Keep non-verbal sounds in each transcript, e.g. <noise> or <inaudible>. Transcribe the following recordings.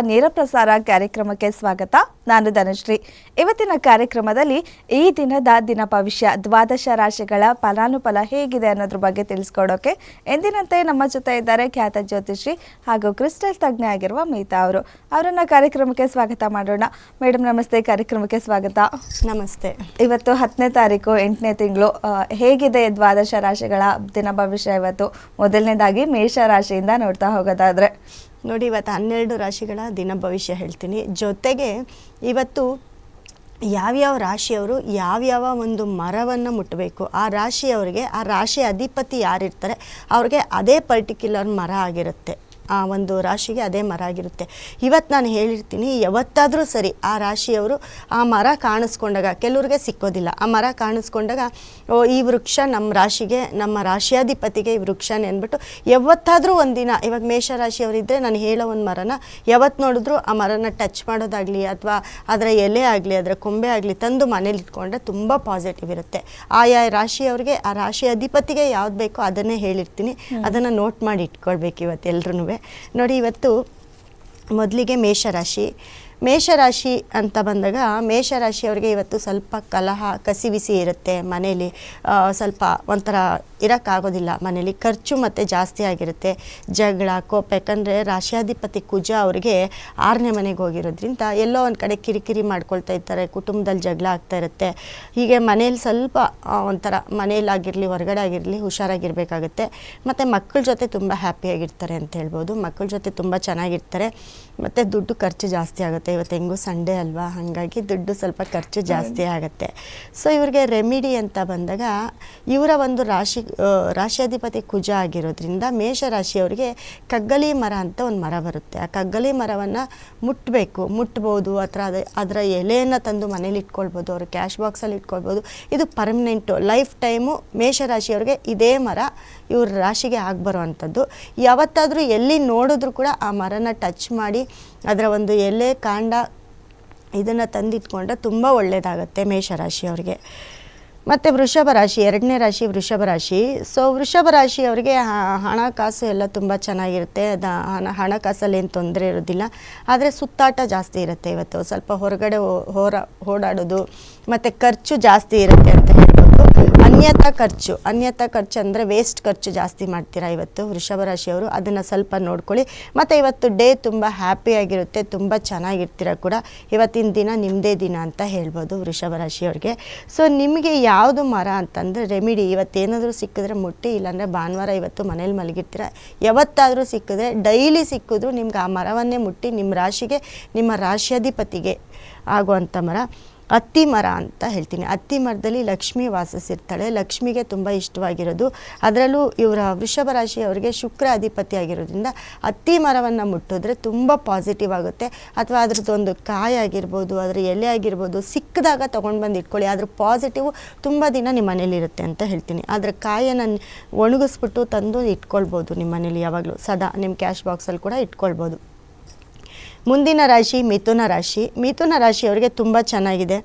ನೇರ ಪ್ರಸಾರ ಕಾರ್ಯಕ್ರಮಕ್ಕೆ ಸ್ವಾಗತ. ನಾನು ಧನಶ್ರೀ. ಇವತ್ತಿನ ಕಾರ್ಯಕ್ರಮದಲ್ಲಿ ಈ ದಿನದ ದಿನ ಭವಿಷ್ಯ ದ್ವಾದಶ ರಾಶಿಗಳ ಫಲಾನುಫಲ ಹೇಗಿದೆ ಅನ್ನೋದ್ರ ಬಗ್ಗೆ ತಿಳಿಸ್ಕೊಡೋಕೆ ಎಂದಿನಂತೆ ನಮ್ಮ ಜೊತೆ ಇದ್ದಾರೆ ಖ್ಯಾತ ಜ್ಯೋತಿಷಿ ಹಾಗೂ ಕ್ರಿಸ್ಟಲ್ ತಜ್ಞ ಆಗಿರುವ ಮೀತಾ ಅವರು. ಅವರನ್ನ ಕಾರ್ಯಕ್ರಮಕ್ಕೆ ಸ್ವಾಗತ ಮಾಡೋಣ. ಮೇಡಮ್ ನಮಸ್ತೆ. ಕಾರ್ಯಕ್ರಮಕ್ಕೆ ಸ್ವಾಗತ. ನಮಸ್ತೆ. ಇವತ್ತು ಹತ್ತನೇ ತಾರೀಕು ಎಂಟನೇ ತಿಂಗಳು ಹೇಗಿದೆ ದ್ವಾದಶ ರಾಶಿಗಳ ದಿನ ಭವಿಷ್ಯ ಇವತ್ತು? ಮೊದಲನೇದಾಗಿ ಮೇಷ ರಾಶಿಯಿಂದ ನೋಡ್ತಾ ಹೋಗೋದಾದ್ರೆ. ನೋಡಿ, ಇವತ್ತು ಹನ್ನೆರಡು ರಾಶಿಗಳ ದಿನ ಭವಿಷ್ಯ ಹೇಳ್ತೀನಿ. ಜೊತೆಗೆ ಇವತ್ತು ಯಾವ್ಯಾವ ರಾಶಿಯವರು ಯಾವ್ಯಾವ ಒಂದು ಮರವನ್ನು ಮುಟ್ಟಬೇಕು ಆ ರಾಶಿಯವರಿಗೆ, ಆ ರಾಶಿ ಅಧಿಪತಿ ಯಾರಿರ್ತಾರೆ, ಅವ್ರಿಗೆ ಅದೇ ಪರ್ಟಿಕ್ಯುಲರ್ ಮರ ಆಗಿರುತ್ತೆ. ಆ ಒಂದು ರಾಶಿಗೆ ಅದೇ ಮರ ಆಗಿರುತ್ತೆ. ಇವತ್ತು ನಾನು ಹೇಳಿರ್ತೀನಿ ಯಾವತ್ತಾದರೂ ಸರಿ ಆ ರಾಶಿಯವರು ಆ ಮರ ಕಾಣಿಸ್ಕೊಂಡಾಗ ಕೆಲವ್ರಿಗೆ ಸಿಕ್ಕೋದಿಲ್ಲ. ಆ ಮರ ಕಾಣಿಸ್ಕೊಂಡಾಗ ಓ ಈ ವೃಕ್ಷ ನಮ್ಮ ರಾಶಿಗೆ ನಮ್ಮ ರಾಶಿಯಾಧಿಪತಿಗೆ ಈ ವೃಕ್ಷ ಅಂದ್ಬಿಟ್ಟು ಯಾವತ್ತಾದರೂ ಒಂದಿನ ಇವಾಗ ಮೇಷರಾಶಿಯವರಿದ್ದರೆ ನಾನು ಹೇಳೋ ಒಂದು ಮರನ ಯಾವತ್ತು ನೋಡಿದ್ರು ಆ ಮರನ ಟಚ್ ಮಾಡೋದಾಗಲಿ ಅಥವಾ ಅದರ ಎಲೆ ಆಗಲಿ ಅದರ ಕೊಂಬೆ ಆಗಲಿ ತಂದು ಮನೇಲಿ ಇಟ್ಕೊಂಡ್ರೆ ತುಂಬ ಪಾಸಿಟಿವ್ ಇರುತ್ತೆ. ಆಯಾ ರಾಶಿಯವರಿಗೆ ಆ ರಾಶಿ ಅಧಿಪತಿಗೆ ಯಾವ್ದು ಬೇಕೋ ಅದನ್ನೇ ಹೇಳಿರ್ತೀನಿ. ಅದನ್ನು ನೋಟ್ ಮಾಡಿ ಇಟ್ಕೊಳ್ಬೇಕು ಇವತ್ತು ಎಲ್ರೂ ನೋಡಿ ಇವತ್ತು ಮೊದಲಿಗೆ ಮೇಷರಾಶಿ ಮೇಷರಾಶಿ ಅಂತ ಬಂದಾಗ ಮೇಷರಾಶಿಯವರಿಗೆ ಇವತ್ತು ಸ್ವಲ್ಪ ಕಲಹ, ಕಸಿವಿಸಿ ಇರುತ್ತೆ ಮನೇಲಿ. ಸ್ವಲ್ಪ ಒಂಥರ ಇರೋಕ್ಕಾಗೋದಿಲ್ಲ. ಮನೇಲಿ ಖರ್ಚು ಮತ್ತು ಜಾಸ್ತಿ ಆಗಿರುತ್ತೆ. ಜಗಳ, ಕೋಪ, ಯಾಕಂದರೆ ರಾಶಿಯಾಧಿಪತಿ ಕುಜ ಅವರಿಗೆ ಆರನೇ ಮನೆಗೆ ಹೋಗಿರೋದ್ರಿಂದ ಎಲ್ಲೋ ಒಂದು ಕಡೆ ಕಿರಿಕಿರಿ ಮಾಡ್ಕೊಳ್ತಾ ಇರ್ತಾರೆ, ಕುಟುಂಬದಲ್ಲಿ ಜಗಳ ಆಗ್ತಾ ಇರುತ್ತೆ. ಹೀಗೆ ಮನೇಲಿ ಸ್ವಲ್ಪ ಒಂಥರ ಮನೇಲಾಗಿರಲಿ, ಹೊರಗಡೆ ಆಗಿರಲಿ ಹುಷಾರಾಗಿರಬೇಕಾಗುತ್ತೆ. ಮತ್ತು ಮಕ್ಕಳ ಜೊತೆ ತುಂಬ ಹ್ಯಾಪಿಯಾಗಿರ್ತಾರೆ ಅಂತ ಹೇಳ್ಬೋದು. ಮಕ್ಕಳ ಜೊತೆ ತುಂಬ ಚೆನ್ನಾಗಿರ್ತಾರೆ. ಮತ್ತು ದುಡ್ಡು ಖರ್ಚು ಜಾಸ್ತಿ ಆಗುತ್ತೆ. ಇವತ್ತು ಹೆಂಗೂ ಸಂಡೇ ಅಲ್ವಾ? ಹಾಗಾಗಿ ದುಡ್ಡು ಸ್ವಲ್ಪ ಖರ್ಚು ಜಾಸ್ತಿ ಆಗುತ್ತೆ. ಸೊ ಇವ್ರಿಗೆ ರೆಮಿಡಿ ಅಂತ ಬಂದಾಗ ಇವರ ಒಂದು ರಾಶಿ ರಾಶಿಯಾಧಿಪತಿ ಕುಜ ಆಗಿರೋದ್ರಿಂದ ಮೇಷರಾಶಿಯವರಿಗೆ ಕಗ್ಗಲಿ ಮರ ಅಂತ ಒಂದು ಮರ ಬರುತ್ತೆ. ಆ ಕಗ್ಗಲಿ ಮರವನ್ನು ಮುಟ್ಟಬೇಕು ಮುಟ್ಬೋದು ಅಥವಾ ಅದ ಅದರ ಎಲೆಯನ್ನು ತಂದು ಮನೇಲಿ ಇಟ್ಕೊಳ್ಬೋದು ಅವರು ಕ್ಯಾಶ್ ಬಾಕ್ಸಲ್ಲಿ ಇಟ್ಕೊಳ್ಬೋದು. ಇದು ಪರ್ಮನೆಂಟು ಲೈಫ್ ಟೈಮು ಮೇಷರಾಶಿಯವ್ರಿಗೆ ಇದೇ ಮರ ಇವ್ರ ರಾಶಿಗೆ ಆಗ್ಬರೋವಂಥದ್ದು. ಯಾವತ್ತಾದರೂ ಎಲ್ಲಿ ನೋಡಿದ್ರು ಕೂಡ ಆ ಮರನ ಟಚ್ ಮಾಡಿ, ಅದರ ಒಂದು ಎಲೆ, ಕಾಂಡ ಇದನ್ನು ತಂದಿಟ್ಕೊಂಡ್ರೆ ತುಂಬ ಒಳ್ಳೆಯದಾಗತ್ತೆ ಮೇಷರಾಶಿಯವರಿಗೆ. ಮತ್ತು ವೃಷಭ ರಾಶಿ, ಎರಡನೇ ರಾಶಿ ವೃಷಭ ರಾಶಿ. ಸೊ ವೃಷಭ ರಾಶಿಯವರಿಗೆ ಹಣಕಾಸು ಎಲ್ಲ ತುಂಬ ಚೆನ್ನಾಗಿರುತ್ತೆ. ಅದು ಹಣ, ಹಣಕಾಸಲ್ಲಿ ಏನು ತೊಂದರೆ ಇರೋದಿಲ್ಲ. ಆದರೆ ಸುತ್ತಾಟ ಜಾಸ್ತಿ ಇರುತ್ತೆ ಇವತ್ತು. ಸ್ವಲ್ಪ ಹೊರಗಡೆ ಹೋರ, ಓಡಾಡೋದು, ಮತ್ತು ಖರ್ಚು ಜಾಸ್ತಿ ಇರುತ್ತೆ ಅಂತ ಹೇಳ್ಬೋದು. ಅನ್ಯತಾ ಖರ್ಚು ಅನ್ಯತಾ ಖರ್ಚು ಅಂದರೆ ವೇಸ್ಟ್ ಖರ್ಚು ಜಾಸ್ತಿ ಮಾಡ್ತೀರಾ ಇವತ್ತು ವೃಷಭ ರಾಶಿಯವರು? ಅದನ್ನು ಸ್ವಲ್ಪ ನೋಡ್ಕೊಳ್ಳಿ. ಮತ್ತು ಇವತ್ತು ಡೇ ತುಂಬ ಹ್ಯಾಪಿಯಾಗಿರುತ್ತೆ ತುಂಬ ಚೆನ್ನಾಗಿರ್ತೀರ ಕೂಡ? ಇವತ್ತಿನ ದಿನ ನಿಮ್ಮದೇ ದಿನ ಅಂತ ಹೇಳ್ಬೋದು ವೃಷಭ ರಾಶಿಯವ್ರಿಗೆ. ಸೊ ನಿಮಗೆ ಯಾವುದು ಮರ ಅಂತಂದರೆ ರೆಮಿಡಿ ಇವತ್ತೇನಾದರೂ ಸಿಕ್ಕಿದ್ರೆ ಮುಟ್ಟಿ, ಇಲ್ಲಾಂದರೆ ಭಾನುವಾರ ಇವತ್ತು ಮನೇಲಿ ಮಲಗಿರ್ತೀರ? ಯಾವತ್ತಾದರೂ ಸಿಕ್ಕಿದ್ರೆ ಡೈಲಿ ಸಿಕ್ಕಿದ್ರು ನಿಮ್ಗೆ ಆ ಮರವನ್ನೇ ಮುಟ್ಟಿ ನಿಮ್ಮ ರಾಶಿಗೆ, ನಿಮ್ಮ ರಾಶ್ಯಾಧಿಪತಿಗೆ ಆಗುವಂಥ ಮರ. ಅತ್ತಿ ಮರ ಅಂತ ಹೇಳ್ತೀನಿ. ಅತ್ತಿ ಮರದಲ್ಲಿ ಲಕ್ಷ್ಮಿ ವಾಸಿಸಿರ್ತಾಳೆ ಲಕ್ಷ್ಮಿಗೆ ತುಂಬ ಇಷ್ಟವಾಗಿರೋದು. ಅದರಲ್ಲೂ ಇವರ ವೃಷಭ ರಾಶಿಯವರಿಗೆ ಶುಕ್ರ ಅಧಿಪತಿ ಆಗಿರೋದ್ರಿಂದ ಅತ್ತಿ ಮರವನ್ನು ಮುಟ್ಟಿದ್ರೆ ತುಂಬ ಪಾಸಿಟಿವ್ ಆಗುತ್ತೆ. ಅಥವಾ ಅದ್ರದ್ದೊಂದು ಕಾಯಿ ಆಗಿರ್ಬೋದು, ಅದರ ಎಲೆ ಆಗಿರ್ಬೋದು ಸಿಕ್ಕಿದಾಗ ತೊಗೊಂಡು ಬಂದು ಇಟ್ಕೊಳ್ಳಿ. ಅದ್ರ ಪಾಸಿಟಿವ್ ತುಂಬ ದಿನ ನಿಮ್ಮ ಮನೇಲಿರುತ್ತೆ ಅಂತ ಹೇಳ್ತೀನಿ. ಅದರ ಕಾಯನ್ನು ಒಣಗಿಸ್ಬಿಟ್ಟು ತಂದು ಇಟ್ಕೊಳ್ಬೋದು ನಿಮ್ಮ ಮನೇಲಿ ಯಾವಾಗಲೂ. ಸದಾ ನಿಮ್ಮ ಕ್ಯಾಶ್ ಬಾಕ್ಸಲ್ಲಿ ಕೂಡ ಇಟ್ಕೊಳ್ಬೋದು. ಮುಂದಿನ ರಾಶಿ ಮಿಥುನ ರಾಶಿ. ಮಿಥುನ ರಾಶಿಯವರಿಗೆ ತುಂಬ ಚೆನ್ನಾಗಿದೆ.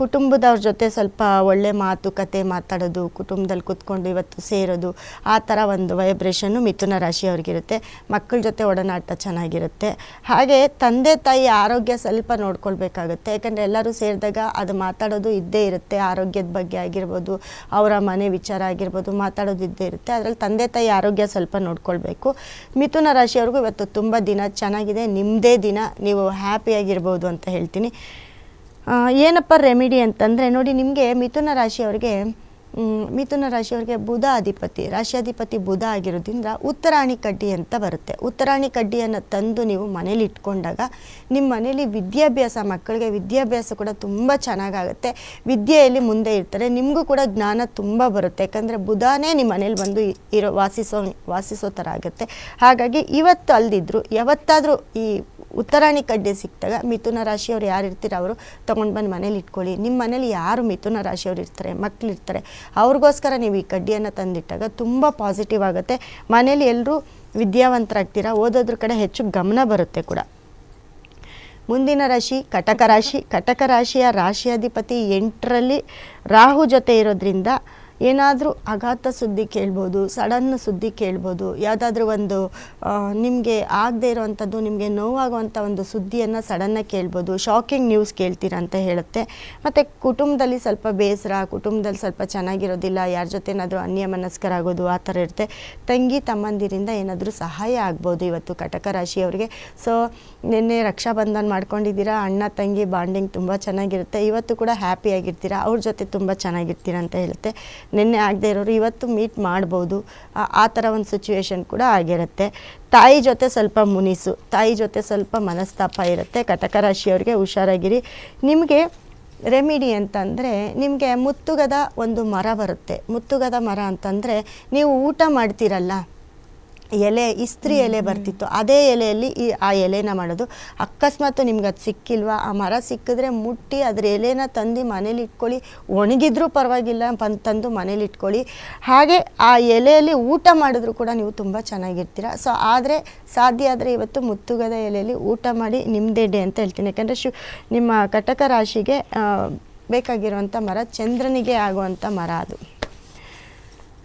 ಕುಟುಂಬದವ್ರ ಜೊತೆ ಸ್ವಲ್ಪ ಒಳ್ಳೆ ಮಾತುಕತೆ ಮಾತಾಡೋದು, ಕುಟುಂಬದಲ್ಲಿ ಕೂತ್ಕೊಂಡು ಇವತ್ತು ಸೇರೋದು, ಆ ಥರ ಒಂದು ವೈಬ್ರೇಷನ್ನು ಮಿಥುನ ರಾಶಿಯವ್ರಿಗಿರುತ್ತೆ. ಮಕ್ಕಳ ಜೊತೆ ಒಡನಾಟ ಚೆನ್ನಾಗಿರುತ್ತೆ. ಹಾಗೆ ತಂದೆ, ತಾಯಿ ಆರೋಗ್ಯ ಸ್ವಲ್ಪ ನೋಡ್ಕೊಳ್ಬೇಕಾಗುತ್ತೆ. ಯಾಕಂದರೆ ಎಲ್ಲರೂ ಸೇರಿದಾಗ ಅದು ಮಾತಾಡೋದು ಇದ್ದೇ ಇರುತ್ತೆ. ಆರೋಗ್ಯದ ಬಗ್ಗೆ ಆಗಿರ್ಬೋದು, ಅವರ ಮನೆ ವಿಚಾರ ಆಗಿರ್ಬೋದು, ಮಾತಾಡೋದು ಇದ್ದೇ ಇರುತ್ತೆ. ಅದರಲ್ಲಿ ತಂದೆ, ತಾಯಿ ಆರೋಗ್ಯ ಸ್ವಲ್ಪ ನೋಡ್ಕೊಳ್ಬೇಕು. ಮಿಥುನ ರಾಶಿಯವ್ರಿಗೂ ಇವತ್ತು ತುಂಬ ದಿನ ಚೆನ್ನಾಗಿದೆ. ನಿಮ್ಮದೇ ದಿನ. ನೀವು ಹ್ಯಾಪಿಯಾಗಿರ್ಬೋದು ಅಂತ ಹೇಳ್ತೀನಿ. ಏನಪ್ಪ ರೆಮಿಡಿ ಅಂತಂದರೆ ನೋಡಿ ನಿಮಗೆ ಮಿಥುನ ರಾಶಿಯವರಿಗೆ ಮಿಥುನ ರಾಶಿಯವರಿಗೆ ಬುಧ ಅಧಿಪತಿ, ರಾಶಿಯಾಧಿಪತಿ ಬುಧ ಆಗಿರೋದ್ರಿಂದ ಉತ್ತರಾಣಿ ಕಡ್ಡಿ ಅಂತ ಬರುತ್ತೆ. ಉತ್ತರಾಣಿ ಕಡ್ಡಿಯನ್ನು ತಂದು ನೀವು ಮನೇಲಿ ಇಟ್ಕೊಂಡಾಗ ನಿಮ್ಮ ಮನೇಲಿ ವಿದ್ಯಾಭ್ಯಾಸ, ಮಕ್ಕಳಿಗೆ ವಿದ್ಯಾಭ್ಯಾಸ ಕೂಡ ತುಂಬ ಚೆನ್ನಾಗಾಗುತ್ತೆ. ವಿದ್ಯೆಯಲ್ಲಿ ಮುಂದೆ ಇರ್ತಾರೆ. ನಿಮಗೂ ಕೂಡ ಜ್ಞಾನ ತುಂಬ ಬರುತ್ತೆ. ಯಾಕಂದರೆ ಬುಧನೇ ನಿಮ್ಮ ಮನೇಲಿ ಬಂದು ಇರೋ ವಾಸಿಸೋ ವಾಸಿಸೋ ಥರ ಆಗುತ್ತೆ. ಹಾಗಾಗಿ ಇವತ್ತು ಅಲ್ದಿದ್ರು ಯಾವತ್ತಾದರೂ ಈ ಉತ್ತರಾಣಿ ಕಡ್ಡಿ ಸಿಕ್ಕಿದಾಗ ಮಿಥುನ ರಾಶಿಯವ್ರು ಯಾರು ಇರ್ತೀರ ಅವರು ತೊಗೊಂಡು ಬಂದು ಮನೇಲಿ ಇಟ್ಕೊಳ್ಳಿ. ನಿಮ್ಮ ಮನೇಲಿ ಯಾರು ಮಿಥುನ ರಾಶಿಯವ್ರು ಇರ್ತಾರೆ ಮಕ್ಕಳಿರ್ತಾರೆ ಅವ್ರಿಗೋಸ್ಕರ ನೀವು ಈ ಕಡ್ಡಿಯನ್ನು ತಂದಿಟ್ಟಾಗ ತುಂಬ ಪಾಸಿಟಿವ್ ಆಗುತ್ತೆ. ಮನೇಲಿ ಎಲ್ಲರೂ ವಿದ್ಯಾವಂತರಾಗ್ತೀರಾ? ಓದೋದ್ರ ಕಡೆ ಹೆಚ್ಚು ಗಮನ ಬರುತ್ತೆ ಕೂಡ. ಮುಂದಿನ ರಾಶಿ ಕಟಕ ರಾಶಿ. ಕಟಕ ರಾಶಿಯ ರಾಶಿಯಾಧಿಪತಿ ಎಂಟರಲ್ಲಿ ರಾಹು ಜೊತೆ ಇರೋದ್ರಿಂದ ಏನಾದರೂ ಆಘಾತ ಸುದ್ದಿ ಕೇಳ್ಬೋದು, ಸಡನ್ ಸುದ್ದಿ ಕೇಳ್ಬೋದು, ಯಾವುದಾದ್ರೂ ಒಂದು ನಿಮಗೆ ಆಗದೇ ಇರೋವಂಥದ್ದು, ನಿಮಗೆ ನೋವಾಗುವಂಥ ಒಂದು ಸುದ್ದಿಯನ್ನು ಸಡನ್ನಾಗಿ ಕೇಳ್ಬೋದು ಶಾಕಿಂಗ್ ನ್ಯೂಸ್ ಕೇಳ್ತೀರ ಅಂತ ಹೇಳುತ್ತೆ. ಮತ್ತು ಕುಟುಂಬದಲ್ಲಿ ಸ್ವಲ್ಪ ಬೇಸರ, ಕುಟುಂಬದಲ್ಲಿ ಸ್ವಲ್ಪ ಚೆನ್ನಾಗಿರೋದಿಲ್ಲ, ಯಾರ ಜೊತೆನಾದರೂ ಅನ್ಯಮನಸ್ಕರಾಗೋದು ಆ ಥರ ಇರುತ್ತೆ. ತಂಗಿ ತಮ್ಮಂದಿರಿಂದ ಏನಾದರೂ ಸಹಾಯ ಆಗ್ಬೋದು ಇವತ್ತು ಕಟಕ ರಾಶಿಯವರಿಗೆ. ಸೊ ನಿನ್ನೆ ರಕ್ಷಾಬಂಧನ ಮಾಡ್ಕೊಂಡಿದ್ದೀರಾ? ಅಣ್ಣ, ತಂಗಿ ಬಾಂಡಿಂಗ್ ತುಂಬ ಚೆನ್ನಾಗಿರುತ್ತೆ. ಇವತ್ತು ಕೂಡ ಹ್ಯಾಪಿಯಾಗಿರ್ತೀರಾ ಅವ್ರ ಜೊತೆ ತುಂಬ ಚೆನ್ನಾಗಿರ್ತೀರ ಅಂತ ಹೇಳುತ್ತೆ. ನಿನ್ನೆ ಆಗದೆ ಇರೋರು ಇವತ್ತು ಮೀಟ್ ಮಾಡ್ಬೋದು. ಆ ಥರ ಒಂದು ಸಿಚುವೇಶನ್ ಕೂಡ ಆಗಿರುತ್ತೆ. ತಾಯಿ ಜೊತೆ ಸ್ವಲ್ಪ ಮುನಿಸು. ತಾಯಿ ಜೊತೆ ಸ್ವಲ್ಪ ಮನಸ್ತಾಪ ಇರುತ್ತೆ. ಕಟಕ ರಾಶಿಯವ್ರಿಗೆ ಹುಷಾರಾಗಿರಿ. ನಿಮಗೆ ರೆಮಿಡಿ ಅಂತಂದರೆ ನಿಮಗೆ ಮುತ್ತುಗದ ಒಂದು ಮರ ಬರುತ್ತೆ. ಮುತ್ತುಗದ ಮರ ಅಂತಂದರೆ ನೀವು ಊಟ ಮಾಡ್ತೀರಲ್ಲ ಎಲೆ ಇಸ್ತ್ರಿ ಎಲೆ ಬರ್ತಿತ್ತು. ಅದೇ ಎಲೆಯಲ್ಲಿ ಈ ಆ ಎಲೆನ ಮಾಡೋದು. ಅಕಸ್ಮಾತ್ ನಿಮ್ಗೆ ಅದು ಸಿಕ್ಕಿಲ್ವಾ? ಆ ಮರ ಸಿಕ್ಕಿದ್ರೆ ಮುಟ್ಟಿ ಅದ್ರ ಎಲೆನ ತಂದು ಮನೇಲಿ ಇಟ್ಕೊಳ್ಳಿ. ಒಣಗಿದ್ರೂ ಪರವಾಗಿಲ್ಲ ಬಂದು ತಂದು ಮನೇಲಿ ಇಟ್ಕೊಳ್ಳಿ. ಹಾಗೆ ಆ ಎಲೆಯಲ್ಲಿ ಊಟ ಮಾಡಿದ್ರು ಕೂಡ ನೀವು ತುಂಬ ಚೆನ್ನಾಗಿರ್ತೀರ. ಸೊ ಆದರೆ ಸಾಧ್ಯ ಆದರೆ ಇವತ್ತು ಮುತ್ತುಗದ ಎಲೆಯಲ್ಲಿ ಊಟ ಮಾಡಿ ನಿಮ್ಮದೇ ಡೇ ಅಂತ ಹೇಳ್ತೀನಿ. ಯಾಕಂದರೆ ಶು ನಿಮ್ಮ ಕಟಕ ರಾಶಿಗೆ ಬೇಕಾಗಿರುವಂಥ ಮರ ಚಂದ್ರನಿಗೆ ಆಗುವಂಥ ಮರ ಅದು.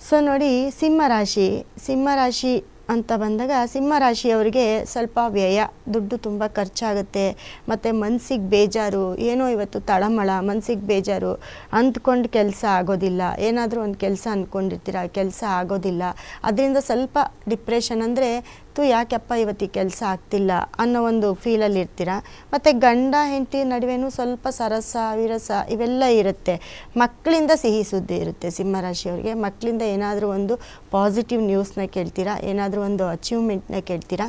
ಸೊ ನೋಡಿ ಸಿಂಹರಾಶಿ ಸಿಂಹರಾಶಿ ಸಿಂಹ ರಾಶಿ ಅಂತ ಬಂದಾಗ ಸಿಂಹರಾಶಿಯವರಿಗೆ ಸ್ವಲ್ಪ ವ್ಯಯ, ದುಡ್ಡು ತುಂಬ ಖರ್ಚಾಗುತ್ತೆ. ಮತ್ತು ಮನಸ್ಸಿಗೆ ಬೇಜಾರು, ಏನೋ ಇವತ್ತು ತಳಮಳ ಮನಸ್ಸಿಗೆ ಬೇಜಾರು. ಅಂದ್ಕೊಂಡು ಕೆಲಸ ಆಗೋದಿಲ್ಲ. ಏನಾದರೂ ಒಂದು ಕೆಲಸ ಅಂದ್ಕೊಂಡಿರ್ತೀರ, ಕೆಲಸ ಆಗೋದಿಲ್ಲ. ಅದರಿಂದ ಸ್ವಲ್ಪ ಡಿಪ್ರೆಷನ್ ಅಂದರೆ ತು ಯಾಕೆಪ್ಪ ಇವತ್ತು ಕೆಲಸ ಆಗ್ತಿಲ್ಲ ಅನ್ನೋ ಒಂದು ಫೀಲಲ್ಲಿ ಇರ್ತೀರ? ಮತ್ತು ಗಂಡ, ಹೆಂಡತಿ ನಡುವೆನು ಸ್ವಲ್ಪ ಸರಸ, ವಿರಸ ಇವೆಲ್ಲ ಇರುತ್ತೆ. ಮಕ್ಕಳಿಂದ ಸಿಹಿ ಸುದ್ದಿ ಇರುತ್ತೆ ಸಿಂಹರಾಶಿಯವ್ರಿಗೆ. ಮಕ್ಕಳಿಂದ ಏನಾದರೂ ಒಂದು ಪಾಸಿಟಿವ್ ನ್ಯೂಸ್ನ ಕೇಳ್ತೀರಾ? ಏನಾದರೂ ಒಂದು ಅಚೀವ್ಮೆಂಟ್ನ ಕೇಳ್ತೀರಾ?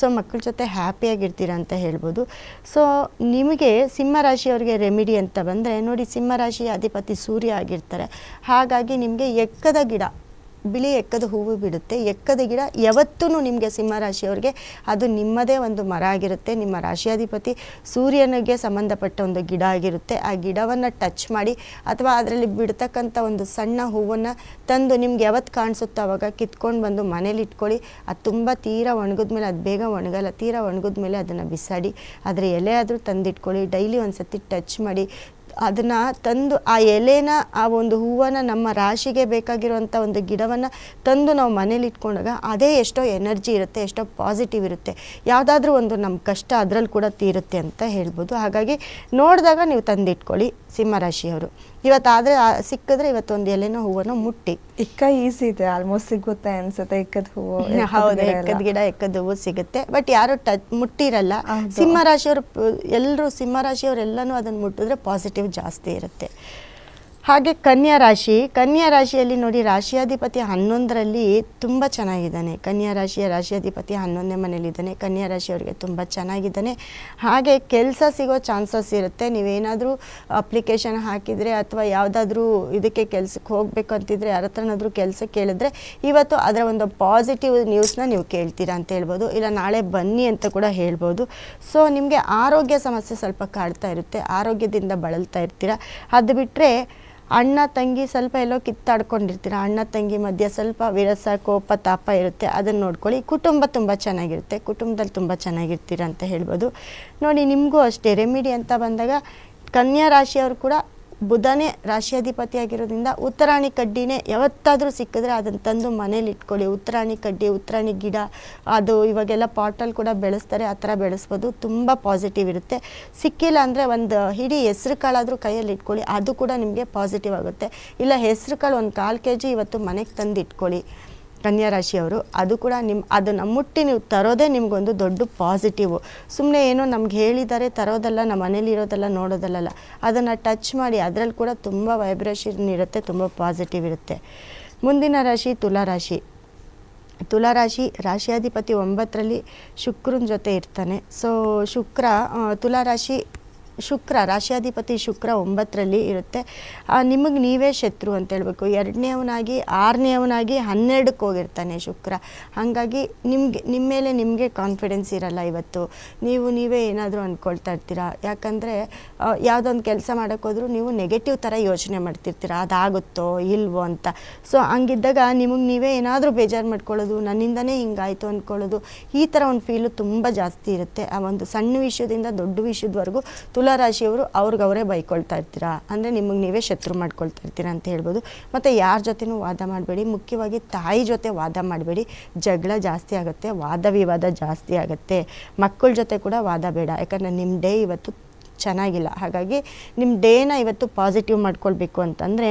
ಸೊ ಮಕ್ಕಳ ಜೊತೆ ಹ್ಯಾಪಿಯಾಗಿರ್ತೀರಾ ಅಂತ ಹೇಳ್ಬೋದು. ಸೊ ನಿಮಗೆ ಸಿಂಹರಾಶಿಯವ್ರಿಗೆ ರೆಮಿಡಿ ಅಂತ ಬಂದರೆ, ನೋಡಿ ಸಿಂಹರಾಶಿಯ ಅಧಿಪತಿ ಸೂರ್ಯ ಆಗಿರ್ತಾರೆ. ಹಾಗಾಗಿ ನಿಮಗೆ ಎಕ್ಕದ ಗಿಡ ಬಿಳಿ ಎಕ್ಕದ ಹೂವು ಬಿಡುತ್ತೆ. ಎಕ್ಕದ ಗಿಡ ಯಾವತ್ತೂ ನಿಮಗೆ ಸಿಂಹರಾಶಿಯವ್ರಿಗೆ ಅದು ನಿಮ್ಮದೇ ಒಂದು ಮರ ಆಗಿರುತ್ತೆ. ನಿಮ್ಮ ರಾಶಿಯಾಧಿಪತಿ ಸೂರ್ಯನಿಗೆ ಸಂಬಂಧಪಟ್ಟ ಒಂದು ಗಿಡ ಆಗಿರುತ್ತೆ. ಆ ಗಿಡವನ್ನು ಟಚ್ ಮಾಡಿ ಅಥವಾ ಅದರಲ್ಲಿ ಬಿಡ್ತಕ್ಕಂಥ ಒಂದು ಸಣ್ಣ ಹೂವನ್ನು ತಂದು ನಿಮ್ಗೆ ಯಾವತ್ತು ಕಾಣಿಸುತ್ತೋ ಅವಾಗ ಕಿತ್ಕೊಂಡು ಬಂದು ಮನೇಲಿ ಇಟ್ಕೊಳ್ಳಿ. ಅದು ತುಂಬ ತೀರಾ ಒಣಗಿದ್ಮೇಲೆ ಅದು ಬೇಗ ಒಣಗಲ್ಲ. ತೀರಾ ಒಣಗಿದ್ಮೇಲೆ ಅದನ್ನು ಬಿಸಾಡಿ, ಅದರ ಎಲೆ ಆದರೂ ತಂದಿಟ್ಕೊಳ್ಳಿ. ಡೈಲಿ ಒಂದು ಸತಿ ಟಚ್ ಮಾಡಿ ಅದನ್ನು ತಂದು ಆ ಎಲೆನ, ಆ ಒಂದು ಹೂವನ್ನು ನಮ್ಮ ರಾಶಿಗೆ ಬೇಕಾಗಿರುವಂಥ ಒಂದು ಗಿಡವನ್ನು ತಂದು ನಾವು ಮನೇಲಿ ಇಟ್ಕೊಂಡಾಗ ಅದೇ ಎಷ್ಟೋ ಎನರ್ಜಿ ಇರುತ್ತೆ, ಎಷ್ಟೋ ಪಾಸಿಟಿವ್ ಇರುತ್ತೆ. ಯಾವುದಾದ್ರೂ ಒಂದು ನಮ್ಮ ಕಷ್ಟ ಅದರಲ್ಲಿ ಕೂಡ ತೀರುತ್ತೆ ಅಂತ ಹೇಳ್ಬೋದು. ಹಾಗಾಗಿ ನೋಡಿದಾಗ ನೀವು ತಂದಿಟ್ಕೊಳ್ಳಿ. ಸಿಂಹರಾಶಿಯವರು ಇವತ್ತಾದ್ರೆ ಸಿಕ್ಕಿದ್ರೆ ಇವತ್ತೊಂದು ಎಲೆನೋ ಹೂವನ್ನು ಮುಟ್ಟಿ. ಇಕ್ಕ ಈಸಿ ಇದೆ ಆಲ್ಮೋಸ್ಟ್ ಸಿಗುತ್ತೆ ಅನ್ಸುತ್ತೆ ಇಕ್ಕದ ಹೂವು ಹೌದು. ಎಕ್ಕದ ಗಿಡ ಎಕ್ಕದ ಹೂವು ಸಿಗುತ್ತೆ. ಬಟ್ ಯಾರು ಟಚ್ ಮುಟ್ಟಿರಲ್ಲ. ಸಿಂಹರಾಶಿಯವರು ಎಲ್ಲರೂ ಸಿಂಹರಾಶಿಯವರೆಲ್ಲನೂ ಅದನ್ನು ಮುಟ್ಟಿದ್ರೆ ಪಾಸಿಟಿವ್ ಜಾಸ್ತಿ ಇರುತ್ತೆ. ಹಾಗೆ ಕನ್ಯಾ ರಾಶಿ, ಕನ್ಯಾ ರಾಶಿಯಲ್ಲಿ ನೋಡಿ ರಾಶಿಯಾಧಿಪತಿ ಹನ್ನೊಂದರಲ್ಲಿ ತುಂಬ ಚೆನ್ನಾಗಿದ್ದಾನೆ. ಕನ್ಯಾ ರಾಶಿಯ ರಾಶಿಯಾಧಿಪತಿ ಹನ್ನೊಂದನೇ ಮನೇಲಿದ್ದಾನೆ. ಕನ್ಯಾ ರಾಶಿಯವರಿಗೆ ತುಂಬ ಚೆನ್ನಾಗಿದ್ದಾನೆ. ಹಾಗೆ ಕೆಲಸ ಸಿಗೋ ಚಾನ್ಸಸ್ ಇರುತ್ತೆ. ನೀವೇನಾದರೂ ಅಪ್ಲಿಕೇಶನ್ ಹಾಕಿದರೆ ಅಥವಾ ಯಾವುದಾದ್ರೂ ಇದಕ್ಕೆ ಕೆಲಸಕ್ಕೆ ಹೋಗಬೇಕು ಅಂತಿದ್ರೆ, ಯಾರ ಹತ್ರನಾದರೂ ಕೆಲಸ ಕೇಳಿದ್ರೆ ಇವತ್ತು ಅದರ ಒಂದು ಪಾಸಿಟಿವ್ ನ್ಯೂಸ್ನ ನೀವು ಕೇಳ್ತೀರಾ ಅಂತ ಹೇಳ್ಬೋದು. ಇಲ್ಲ ನಾಳೆ ಬನ್ನಿ ಅಂತ ಕೂಡ ಹೇಳ್ಬೋದು. ಸೊ, ನಿಮಗೆ ಆರೋಗ್ಯ ಸಮಸ್ಯೆ ಸ್ವಲ್ಪ ಕಾಡ್ತಾ ಇರುತ್ತೆ. ಆರೋಗ್ಯದಿಂದ ಬಳಲ್ತಾ ಇರ್ತೀರ. ಅದು ಬಿಟ್ಟರೆ ಅಣ್ಣ ತಂಗಿ ಸ್ವಲ್ಪ ಎಲ್ಲೋ ಕಿತ್ತಾಡ್ಕೊಂಡಿರ್ತೀರ, ಅಣ್ಣ ತಂಗಿ ಮಧ್ಯೆ ಸ್ವಲ್ಪ ವಿರಸ, ಕೋಪ, ತಾಪ ಇರುತ್ತೆ, ಅದನ್ನು ನೋಡ್ಕೊಳ್ಳಿ. ಕುಟುಂಬ ತುಂಬ ಚೆನ್ನಾಗಿರುತ್ತೆ, ಕುಟುಂಬದಲ್ಲಿ ತುಂಬ ಚೆನ್ನಾಗಿರ್ತೀರ ಅಂತ ಹೇಳ್ಬೋದು. ನೋಡಿ, ನಿಮಗೂ ಅಷ್ಟೇ, ರೆಮಿಡಿ ಅಂತ ಬಂದಾಗ ಕನ್ಯಾ ರಾಶಿಯವರು ಕೂಡ ಬುಧನೇ ರಾಶಿಯಾಧಿಪತಿ ಆಗಿರೋದ್ರಿಂದ ಉತ್ತರಾಣಿ ಕಡ್ಡಿನೇ ಯಾವತ್ತಾದರೂ ಸಿಕ್ಕಿದ್ರೆ ಅದನ್ನು ತಂದು ಮನೇಲಿ ಇಟ್ಕೊಳ್ಳಿ. ಉತ್ತರಾಣಿ ಕಡ್ಡಿ, ಉತ್ತರಾಣಿ ಗಿಡ, ಅದು ಇವಾಗೆಲ್ಲ ಪಾಟಲ್ಲಿ ಕೂಡ ಬೆಳೆಸ್ತಾರೆ, ಆ ಥರ ಬೆಳೆಸ್ಬೋದು. ತುಂಬ ಪಾಸಿಟಿವ್ ಇರುತ್ತೆ. ಸಿಕ್ಕಿಲ್ಲ ಅಂದರೆ ಒಂದು ಹಿಡಿ ಹೆಸ್ರು ಕಾಳಾದರೂ ಕೈಯಲ್ಲಿ ಇಟ್ಕೊಳ್ಳಿ. ಅದು ಕೂಡ ನಿಮಗೆ ಪಾಸಿಟಿವ್ ಆಗುತ್ತೆ. ಇಲ್ಲ, ಹೆಸ್ರು ಕಾಳು ಒಂದು ಕಾಲು ಕೆ ಜಿ ಇವತ್ತು ಮನೆಗೆ ತಂದು ಇಟ್ಕೊಳ್ಳಿ ಕನ್ಯಾ ರಾಶಿಯವರು, ಅದು ಕೂಡ ನಿಮ್ಮ ಅದನ್ನು ಮುಟ್ಟಿ ನೀವು ತರೋದೇ ನಿಮಗೊಂದು ದೊಡ್ಡ ಪಾಸಿಟಿವ್ ಸುಮ್ಮನೆ ಏನೋ ನಮ್ಗೆ ಹೇಳಿದ್ದಾರೆ ತರೋದಲ್ಲ ನಮ್ಮ ಮನೇಲಿ ಇರೋದಲ್ಲ ನೋಡೋದಲ್ಲ ಅದನ್ನು ಟಚ್ ಮಾಡಿ, ಅದರಲ್ಲಿ ಕೂಡ ತುಂಬ ವೈಬ್ರೇಷನ್ ಇರುತ್ತೆ, ತುಂಬ ಪಾಸಿಟಿವ್ ಇರುತ್ತೆ. ಮುಂದಿನ ರಾಶಿ ತುಲಾ ರಾಶಿ. ತುಲಾರಾಶಿ ರಾಶಿಯಾಧಿಪತಿ ಒಂಬತ್ತರಲ್ಲಿ ಶುಕ್ರನ ಜೊತೆ ಇರ್ತಾನೆ. ಸೊ ಶುಕ್ರ ತುಲಾರಾಶಿ ಶುಕ್ರ ರಾಶಿಯಾಧಿಪತಿ ಶುಕ್ರ ಒಂಬತ್ತರಲ್ಲಿ ಇರುತ್ತೆ. ನಿಮಗೆ ನೀವೇ ಶತ್ರು ಅಂತ ಹೇಳಬೇಕು. ಎರಡನೇವನಾಗಿ ಆರನೇವನಾಗಿ ಹನ್ನೆರಡಕ್ಕೆ ಹೋಗಿರ್ತಾನೆ ಶುಕ್ರ. ಹಾಗಾಗಿ ನಿಮಗೆ, ನಿಮ್ಮ ಮೇಲೆ ನಿಮಗೆ ಕಾನ್ಫಿಡೆನ್ಸ್ ಇರಲ್ಲ ಇವತ್ತು. ನೀವು ನೀವೇ ಏನಾದರೂ ಅಂದ್ಕೊಳ್ತಾ ಇರ್ತೀರಾ? ಯಾಕಂದರೆ ಯಾವುದೊಂದು ಕೆಲಸ ಮಾಡೋಕ್ಕೋದ್ರೂ ನೀವು ನೆಗೆಟಿವ್ ಥರ ಯೋಚನೆ ಮಾಡ್ತಿರ್ತೀರ? ಅದಾಗುತ್ತೋ ಇಲ್ವೋ ಅಂತ. ಸೊ ಹಂಗಿದ್ದಾಗ ನಿಮಗೆ ನೀವೇ ಏನಾದರೂ ಬೇಜಾರು ಮಾಡ್ಕೊಳ್ಳೋದು, ನನ್ನಿಂದನೇ ಹಿಂಗಾಯಿತು ಅಂದ್ಕೊಳ್ಳೋದು, ಈ ಥರ ಒಂದು ಫೀಲು ತುಂಬ ಜಾಸ್ತಿ ಇರುತ್ತೆ. ಆ ಒಂದು ಸಣ್ಣ ವಿಷಯದಿಂದ ದೊಡ್ಡ ವಿಷಯದವರೆಗೂ ತುಲಾ ತುಲಾ ರಾಶಿಯವರು ಅವ್ರಿಗೆ ಅವರೇ ಬೈಕೊಳ್ತಾ ಇರ್ತೀರಾ? ಅಂದರೆ ನಿಮಗೆ ನೀವೇ ಶತ್ರು ಮಾಡ್ಕೊಳ್ತಾ ಇರ್ತೀರಾ ಅಂತ ಹೇಳ್ಬೋದು. ಮತ್ತು ಯಾರ ಜೊತೆನೂ ವಾದ ಮಾಡಬೇಡಿ. ಮುಖ್ಯವಾಗಿ ತಾಯಿ ಜೊತೆ ವಾದ ಮಾಡಬೇಡಿ. ಜಗಳ ಜಾಸ್ತಿ ಆಗುತ್ತೆ, ವಾದ ವಿವಾದ ಜಾಸ್ತಿ ಆಗುತ್ತೆ. ಮಕ್ಕಳ ಜೊತೆ ಕೂಡ ವಾದ ಬೇಡ. ಯಾಕಂದರೆ ನಿಮ್ಮ ಡೇ ಇವತ್ತು ಚೆನ್ನಾಗಿಲ್ಲ. ಹಾಗಾಗಿ ನಿಮ್ಮ ಡೇನ ಇವತ್ತು ಪಾಸಿಟಿವ್ ಮಾಡ್ಕೊಳ್ಬೇಕು ಅಂತಂದರೆ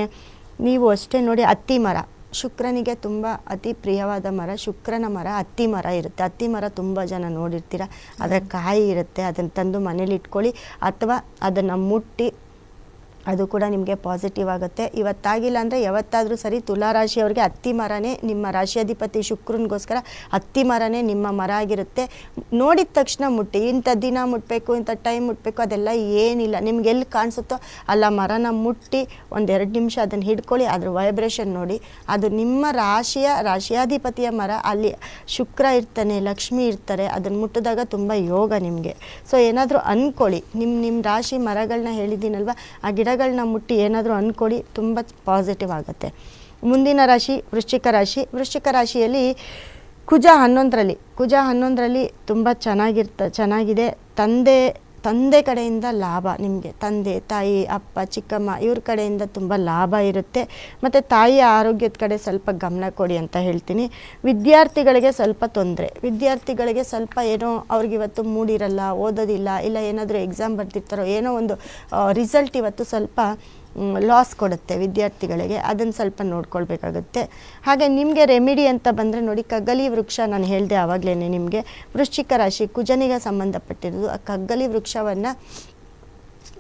ನೀವು ಅಷ್ಟೇ ನೋಡಿ ಅತ್ತಿ ಮರ. ಶುಕ್ರನಿಗೆ ತುಂಬ ಅತಿ ಪ್ರಿಯವಾದ ಮರ ಶುಕ್ರನ ಮರ, ಅತ್ತಿ ಮರ ಇರುತ್ತೆ. ಹತ್ತಿ ಮರ ತುಂಬ ಜನ ನೋಡಿರ್ತೀರ? ಅದರ ಕಾಯಿ ಇರುತ್ತೆ ಅದನ್ನು ತಂದು ಮನೇಲಿ ಇಟ್ಕೊಳ್ಳಿ. ಅಥವಾ ಅದನ್ನು ಮುಟ್ಟಿ ಅದು ಕೂಡ ನಿಮಗೆ ಪಾಸಿಟಿವ್ ಆಗುತ್ತೆ. ಇವತ್ತಾಗಿಲ್ಲ ಅಂದರೆ ಯಾವತ್ತಾದರೂ ಸರಿ ತುಲಾ ರಾಶಿಯವ್ರಿಗೆ ಹತ್ತಿ ಮರನೇ ನಿಮ್ಮ ರಾಶಿಯಾಧಿಪತಿ ಶುಕ್ರನಿಗೋಸ್ಕರ ಅತ್ತಿ ಮರನೇ ನಿಮ್ಮ ಮರ ಆಗಿರುತ್ತೆ. ನೋಡಿದ ತಕ್ಷಣ ಮುಟ್ಟಿ, ಇಂಥ ದಿನ ಮುಟ್ಟಬೇಕು ಇಂಥ ಟೈಮ್ ಮುಟ್ಟಬೇಕು ಅದೆಲ್ಲ ಏನಿಲ್ಲ. ನಿಮ್ಗೆ ಎಲ್ಲಿ ಕಾಣಿಸುತ್ತೋ ಅಲ್ಲ ಮರನ ಮುಟ್ಟಿ ಒಂದೆರಡು ನಿಮಿಷ ಅದನ್ನು ಹಿಡ್ಕೊಳ್ಳಿ, ಅದ್ರ ವೈಬ್ರೇಷನ್ ನೋಡಿ. ಅದು ನಿಮ್ಮ ರಾಶಿಯ, ರಾಶಿಯಾಧಿಪತಿಯ ಮರ, ಅಲ್ಲಿ ಶುಕ್ರ ಇರ್ತಾನೆ, ಲಕ್ಷ್ಮಿ ಇರ್ತಾರೆ, ಅದನ್ನು ಮುಟ್ಟಿದಾಗ ತುಂಬ ಯೋಗ ನಿಮಗೆ. ಸೊ ಏನಾದರೂ ಅಂದ್ಕೊಳ್ಳಿ ನಿಮ್ಮ ನಿಮ್ಮ ರಾಶಿ ಮರಗಳನ್ನ ಹೇಳಿದ್ದೀನಲ್ವ? ಆ ಗಿಡಗಳನ್ನ ಮುಟ್ಟಿ ಏನಾದರೂ ಅಂದ್ಕೊಳ್ಳಿ ತುಂಬ ಪಾಸಿಟಿವ್ ಆಗುತ್ತೆ. ಮುಂದಿನ ರಾಶಿ ವೃಶ್ಚಿಕ ರಾಶಿ. ವೃಶ್ಚಿಕ ರಾಶಿಯಲ್ಲಿ ಕುಜ ಹನ್ನೊಂದರಲ್ಲಿ. ಕುಜ ಹನ್ನೊಂದರಲ್ಲಿ ತುಂಬ ಚೆನ್ನಾಗಿರ್ತ, ಚೆನ್ನಾಗಿದೆ. ತಂದೆ ತಂದೆ ಕಡೆಯಿಂದ ಲಾಭ, ನಿಮಗೆ ತಂದೆ, ತಾಯಿ, ಅಪ್ಪ, ಚಿಕ್ಕಮ್ಮ ಇವ್ರ ಕಡೆಯಿಂದ ತುಂಬ ಲಾಭ ಇರುತ್ತೆ. ಮತ್ತು ತಾಯಿಯ ಆರೋಗ್ಯದ ಕಡೆ ಸ್ವಲ್ಪ ಗಮನ ಕೊಡಿ ಅಂತ ಹೇಳ್ತೀನಿ. ವಿದ್ಯಾರ್ಥಿಗಳಿಗೆ ಸ್ವಲ್ಪ ತೊಂದರೆ. ವಿದ್ಯಾರ್ಥಿಗಳಿಗೆ ಸ್ವಲ್ಪ ಏನೋ ಅವ್ರಿಗೆ ಇವತ್ತು ಮೂಡಿರಲ್ಲ, ಓದೋದಿಲ್ಲ, ಇಲ್ಲ ಏನಾದರೂ ಎಕ್ಸಾಮ್ ಬರ್ತಿರ್ತಾರೋ ಏನೋ ಒಂದು ರಿಸಲ್ಟ್ ಇವತ್ತು ಸ್ವಲ್ಪ ಲಾಸ್ ಕೊಡುತ್ತೆ ವಿದ್ಯಾರ್ಥಿಗಳಿಗೆ. ಅದನ್ನು ಸ್ವಲ್ಪ ನೋಡ್ಕೊಳ್ಬೇಕಾಗುತ್ತೆ. ಹಾಗೆ ನಿಮಗೆ ರೆಮಿಡಿ ಅಂತ ಬಂದರೆ ನೋಡಿ, ಕಗ್ಗಲಿ ವೃಕ್ಷ ನಾನು ಹೇಳಿದೆ ಆವಾಗಲೇ ನಿಮಗೆ. ವೃಶ್ಚಿಕ ರಾಶಿ ಕುಜನಿಗೆ ಸಂಬಂಧಪಟ್ಟಿರೋದು ಆ ಕಗ್ಗಲಿ ವೃಕ್ಷವನ್ನು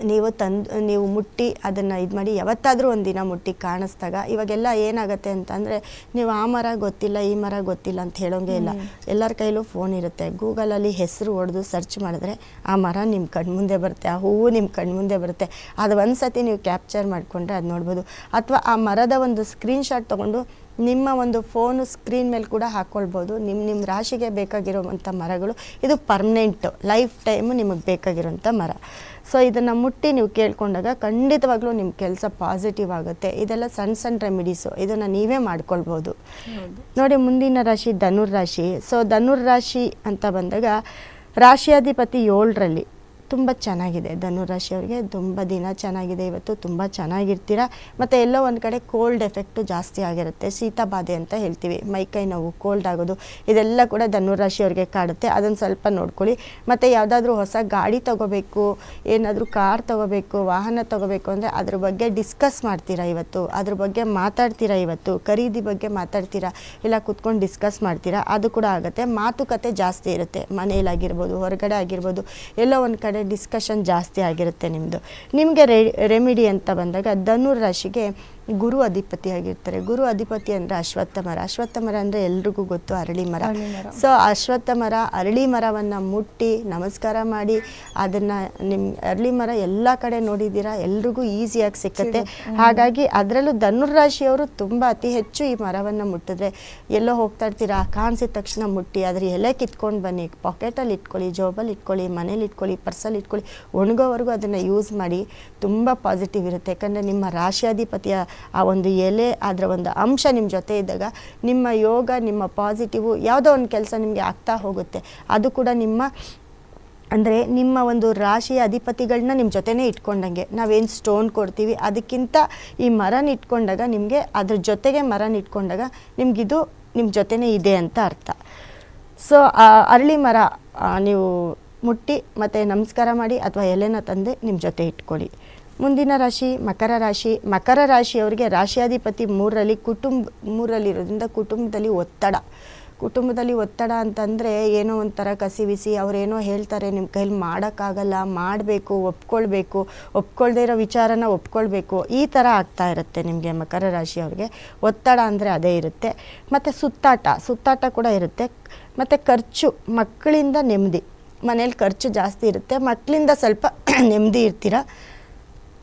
ನೀವು ತಂದು ನೀವು ಮುಟ್ಟಿ ಅದನ್ನು ಇದು ಮಾಡಿ ಯಾವತ್ತಾದರೂ ಒಂದು ದಿನ ಮುಟ್ಟಿ ಕಾಣಿಸ್ದಾಗ ಇವಾಗೆಲ್ಲ ಏನಾಗುತ್ತೆ ಅಂತಂದರೆ ನೀವು ಆ ಮರ ಗೊತ್ತಿಲ್ಲ ಈ ಮರ ಗೊತ್ತಿಲ್ಲ ಅಂತ ಹೇಳೋಂಗೆ ಇಲ್ಲ. ಎಲ್ಲರ ಕೈಲೂ ಫೋನ್ ಇರುತ್ತೆ. ಗೂಗಲಲ್ಲಿ ಹೆಸರು ಹೊಡೆದು ಸರ್ಚ್ ಮಾಡಿದ್ರೆ ಆ ಮರ ನಿಮ್ಮ ಕಣ್ಮುಂದೆ ಬರುತ್ತೆ ಆ ಹೂವು ನಿಮ್ಮ ಕಣ್ಮುಂದೆ ಬರುತ್ತೆ. ಅದು ಒಂದು ಸತಿ ನೀವು ಕ್ಯಾಪ್ಚರ್ ಮಾಡಿಕೊಂಡ್ರೆ ಅದು ನೋಡ್ಬೋದು. ಅಥವಾ ಆ ಮರದ ಒಂದು ಸ್ಕ್ರೀನ್ಶಾಟ್ ತೊಗೊಂಡು ನಿಮ್ಮ ಒಂದು ಫೋನು ಸ್ಕ್ರೀನ್ ಮೇಲೆ ಕೂಡ ಹಾಕ್ಕೊಳ್ಬೋದು ನಿಮ್ಮ ನಿಮ್ಮ ರಾಶಿಗೆ ಬೇಕಾಗಿರುವಂಥ ಮರಗಳು. ಇದು ಪರ್ಮನೆಂಟು ಲೈಫ್ ಟೈಮು ನಿಮಗೆ ಬೇಕಾಗಿರುವಂಥ ಮರ. ಸೊ ಇದನ್ನು ಮುಟ್ಟಿ ನೀವು ಕೇಳ್ಕೊಂಡಾಗ ಖಂಡಿತವಾಗ್ಲೂ ನಿಮ್ಮ ಕೆಲಸ ಪಾಸಿಟಿವ್ ಆಗುತ್ತೆ. ಇದೆಲ್ಲ ಸಣ್ಣ ಸಣ್ಣ ರೆಮಿಡೀಸು ಇದನ್ನು ನೀವೇ ಮಾಡ್ಕೊಳ್ಬೋದು. ನೋಡಿ ಮುಂದಿನ ರಾಶಿ ಧನುರ್ ರಾಶಿ. ಸೊ ಧನುರ್ ರಾಶಿ ಅಂತ ಬಂದಾಗ ರಾಶಿಯಾಧಿಪತಿ ಏಳರಲ್ಲಿ. ತುಂಬ ಚೆನ್ನಾಗಿದೆ. ಧನುರಾಶಿಯವರಿಗೆ ತುಂಬ ದಿನ ಚೆನ್ನಾಗಿದೆ. ಇವತ್ತು ತುಂಬ ಚೆನ್ನಾಗಿರ್ತೀರ? ಮತ್ತು ಎಲ್ಲೋ ಒಂದು ಕಡೆ ಕೋಲ್ಡ್ ಎಫೆಕ್ಟು ಜಾಸ್ತಿ ಆಗಿರುತ್ತೆ. ಶೀತ ಬಾಧೆ ಅಂತ ಹೇಳ್ತೀವಿ. ಮೈಕೈ ನೋವು ಕೋಲ್ಡ್ ಆಗೋದು, ಇದೆಲ್ಲ ಕೂಡ ಧನುರಾಶಿಯವ್ರಿಗೆ ಕಾಡುತ್ತೆ. ಅದನ್ನು ಸ್ವಲ್ಪ ನೋಡ್ಕೊಳ್ಳಿ. ಮತ್ತು ಯಾವುದಾದ್ರೂ ಹೊಸ ಗಾಡಿ ತಗೋಬೇಕು, ಏನಾದರೂ ಕಾರ್ ತಗೋಬೇಕು, ವಾಹನ ತಗೋಬೇಕು ಅಂದರೆ ಅದ್ರ ಬಗ್ಗೆ ಡಿಸ್ಕಸ್ ಮಾಡ್ತೀರಾ ಇವತ್ತು? ಅದ್ರ ಬಗ್ಗೆ ಮಾತಾಡ್ತೀರಾ ಇವತ್ತು? ಖರೀದಿ ಬಗ್ಗೆ ಮಾತಾಡ್ತೀರಾ? ಇಲ್ಲ ಕುತ್ಕೊಂಡು ಡಿಸ್ಕಸ್ ಮಾಡ್ತೀರಾ? ಅದು ಕೂಡ ಆಗುತ್ತೆ. ಮಾತುಕತೆ ಜಾಸ್ತಿ ಇರುತ್ತೆ. ಮನೆಯಲ್ಲಾಗಿರ್ಬೋದು ಹೊರಗಡೆ ಆಗಿರ್ಬೋದು, ಎಲ್ಲೋ ಒಂದು ಕಡೆ ಡಿಸ್ಕಷನ್ ಜಾಸ್ತಿ ಆಗಿರುತ್ತೆ ನಿಮ್ಮದು ನಿಮಗೆ ರೆಮಿಡಿ ಅಂತ ಬಂದಾಗ ಧನುರ್ ರಾಶಿಗೆ ಗುರು ಅಧಿಪತಿ ಆಗಿರ್ತಾರೆ. ಗುರು ಅಧಿಪತಿ ಅಂದರೆ ಅಶ್ವತ್ಥ ಮರ. ಅಶ್ವತ್ಥ ಮರ ಅಂದರೆ ಎಲ್ರಿಗೂ ಗೊತ್ತು ಅರಳಿ ಮರ. ಸೊ ಅಶ್ವತ್ಥ ಮರ ಅರಳಿ ಮರವನ್ನು ಮುಟ್ಟಿ ನಮಸ್ಕಾರ ಮಾಡಿ ಅದನ್ನು ನಿಮ್ಮ ಅರಳಿ ಮರ ಎಲ್ಲ ಕಡೆ ನೋಡಿದ್ದೀರಾ ಎಲ್ರಿಗೂ ಈಸಿಯಾಗಿ ಸಿಕ್ಕತ್ತೆ. ಹಾಗಾಗಿ ಅದರಲ್ಲೂ ಧನುರ್ರಾಶಿಯವರು ತುಂಬ ಅತಿ ಹೆಚ್ಚು ಈ ಮರವನ್ನು ಮುಟ್ಟಿದ್ರೆ ಎಲ್ಲೋ ಹೋಗ್ತಾ ಇರ್ತೀರಾ ಕಾಣಿಸಿದ ತಕ್ಷಣ ಮುಟ್ಟಿ ಅದ್ರ ಎಲೆ ಕಿತ್ಕೊಂಡು ಬನ್ನಿ ಪಾಕೆಟಲ್ಲಿ ಇಟ್ಕೊಳ್ಳಿ ಜೋಬಲ್ಲಿ ಇಟ್ಕೊಳ್ಳಿ ಮನೇಲಿ ಇಟ್ಕೊಳ್ಳಿ ಪರ್ಸಲ್ಲಿ ಇಟ್ಕೊಳ್ಳಿ ಒಣಗೋವರೆಗೂ ಅದನ್ನು ಯೂಸ್ ಮಾಡಿ ತುಂಬ ಪಾಸಿಟಿವ್ ಇರುತ್ತೆ. ಯಾಕಂದರೆ ನಿಮ್ಮ ರಾಶಿಯಾಧಿಪತಿಯ ಆ ಒಂದು ಎಲೆ ಅದರ ಒಂದು ಅಂಶ ನಿಮ್ಮ ಜೊತೆ ಇದ್ದಾಗ ನಿಮ್ಮ ಯೋಗ, ನಿಮ್ಮ ಪಾಸಿಟಿವ್ ಯಾವುದೋ ಒಂದು ಕೆಲಸ ನಿಮಗೆ ಆಗ್ತಾ ಹೋಗುತ್ತೆ. ಅದು ಕೂಡ ನಿಮ್ಮ ಅಂದರೆ ನಿಮ್ಮ ಒಂದು ರಾಶಿಯ ಅಧಿಪತಿಗಳನ್ನ ನಿಮ್ಮ ಜೊತೆನೇ ಇಟ್ಕೊಂಡಂಗೆ. ನಾವೇನು ಸ್ಟೋನ್ ಕೊಡ್ತೀವಿ, ಅದಕ್ಕಿಂತ ಈ ಮರನ ಇಟ್ಕೊಂಡಾಗ ನಿಮಗೆ ಅದ್ರ ಜೊತೆಗೆ ಮರನ ಇಟ್ಕೊಂಡಾಗ ನಿಮಗಿದು ನಿಮ್ಮ ಜೊತೆನೇ ಇದೆ ಅಂತ ಅರ್ಥ. ಸೊ ಅರಳಿ ಮರ ನೀವು ಮುಟ್ಟಿ ಮತ್ತು ನಮಸ್ಕಾರ ಮಾಡಿ ಅಥವಾ ಎಲೆನ ತಂದು ನಿಮ್ಮ ಜೊತೆ ಇಟ್ಕೊಳ್ಳಿ. ಮುಂದಿನ ರಾಶಿ ಮಕರ ರಾಶಿ. ಮಕರ ರಾಶಿಯವರಿಗೆ ರಾಶಿಯಾಧಿಪತಿ ಮೂರರಲ್ಲಿ ಕುಟುಂಬ, ಮೂರಲ್ಲಿರೋದ್ರಿಂದ ಕುಟುಂಬದಲ್ಲಿ ಒತ್ತಡ. ಕುಟುಂಬದಲ್ಲಿ ಒತ್ತಡ ಅಂತಂದರೆ ಏನೋ ಒಂಥರ ಕಸಿವಿಸಿ ಅವರೇನೋ ಹೇಳ್ತಾರೆ ನಿಮ್ಮ ಕೈಲಿ ಮಾಡೋಕ್ಕಾಗಲ್ಲ, ಮಾಡಬೇಕು, ಒಪ್ಕೊಳ್ಬೇಕು, ಒಪ್ಕೊಳ್ದೇ ಇರೋ ವಿಚಾರನ ಒಪ್ಕೊಳ್ಬೇಕು. ಈ ಥರ ಆಗ್ತಾ ಇರುತ್ತೆ ನಿಮಗೆ ಮಕರ ರಾಶಿಯವ್ರಿಗೆ. ಒತ್ತಡ ಅಂದರೆ ಅದೇ ಇರುತ್ತೆ. ಮತ್ತು ಸುತ್ತಾಟ ಸುತ್ತಾಟ ಕೂಡ ಇರುತ್ತೆ. ಮತ್ತು ಖರ್ಚು, ಮಕ್ಕಳಿಂದ ನೆಮ್ಮದಿ. ಮನೇಲಿ ಖರ್ಚು ಜಾಸ್ತಿ ಇರುತ್ತೆ. ಮಕ್ಕಳಿಂದ ಸ್ವಲ್ಪ <clears throat> ನೆಮ್ಮದಿ ಇರ್ತೀರ?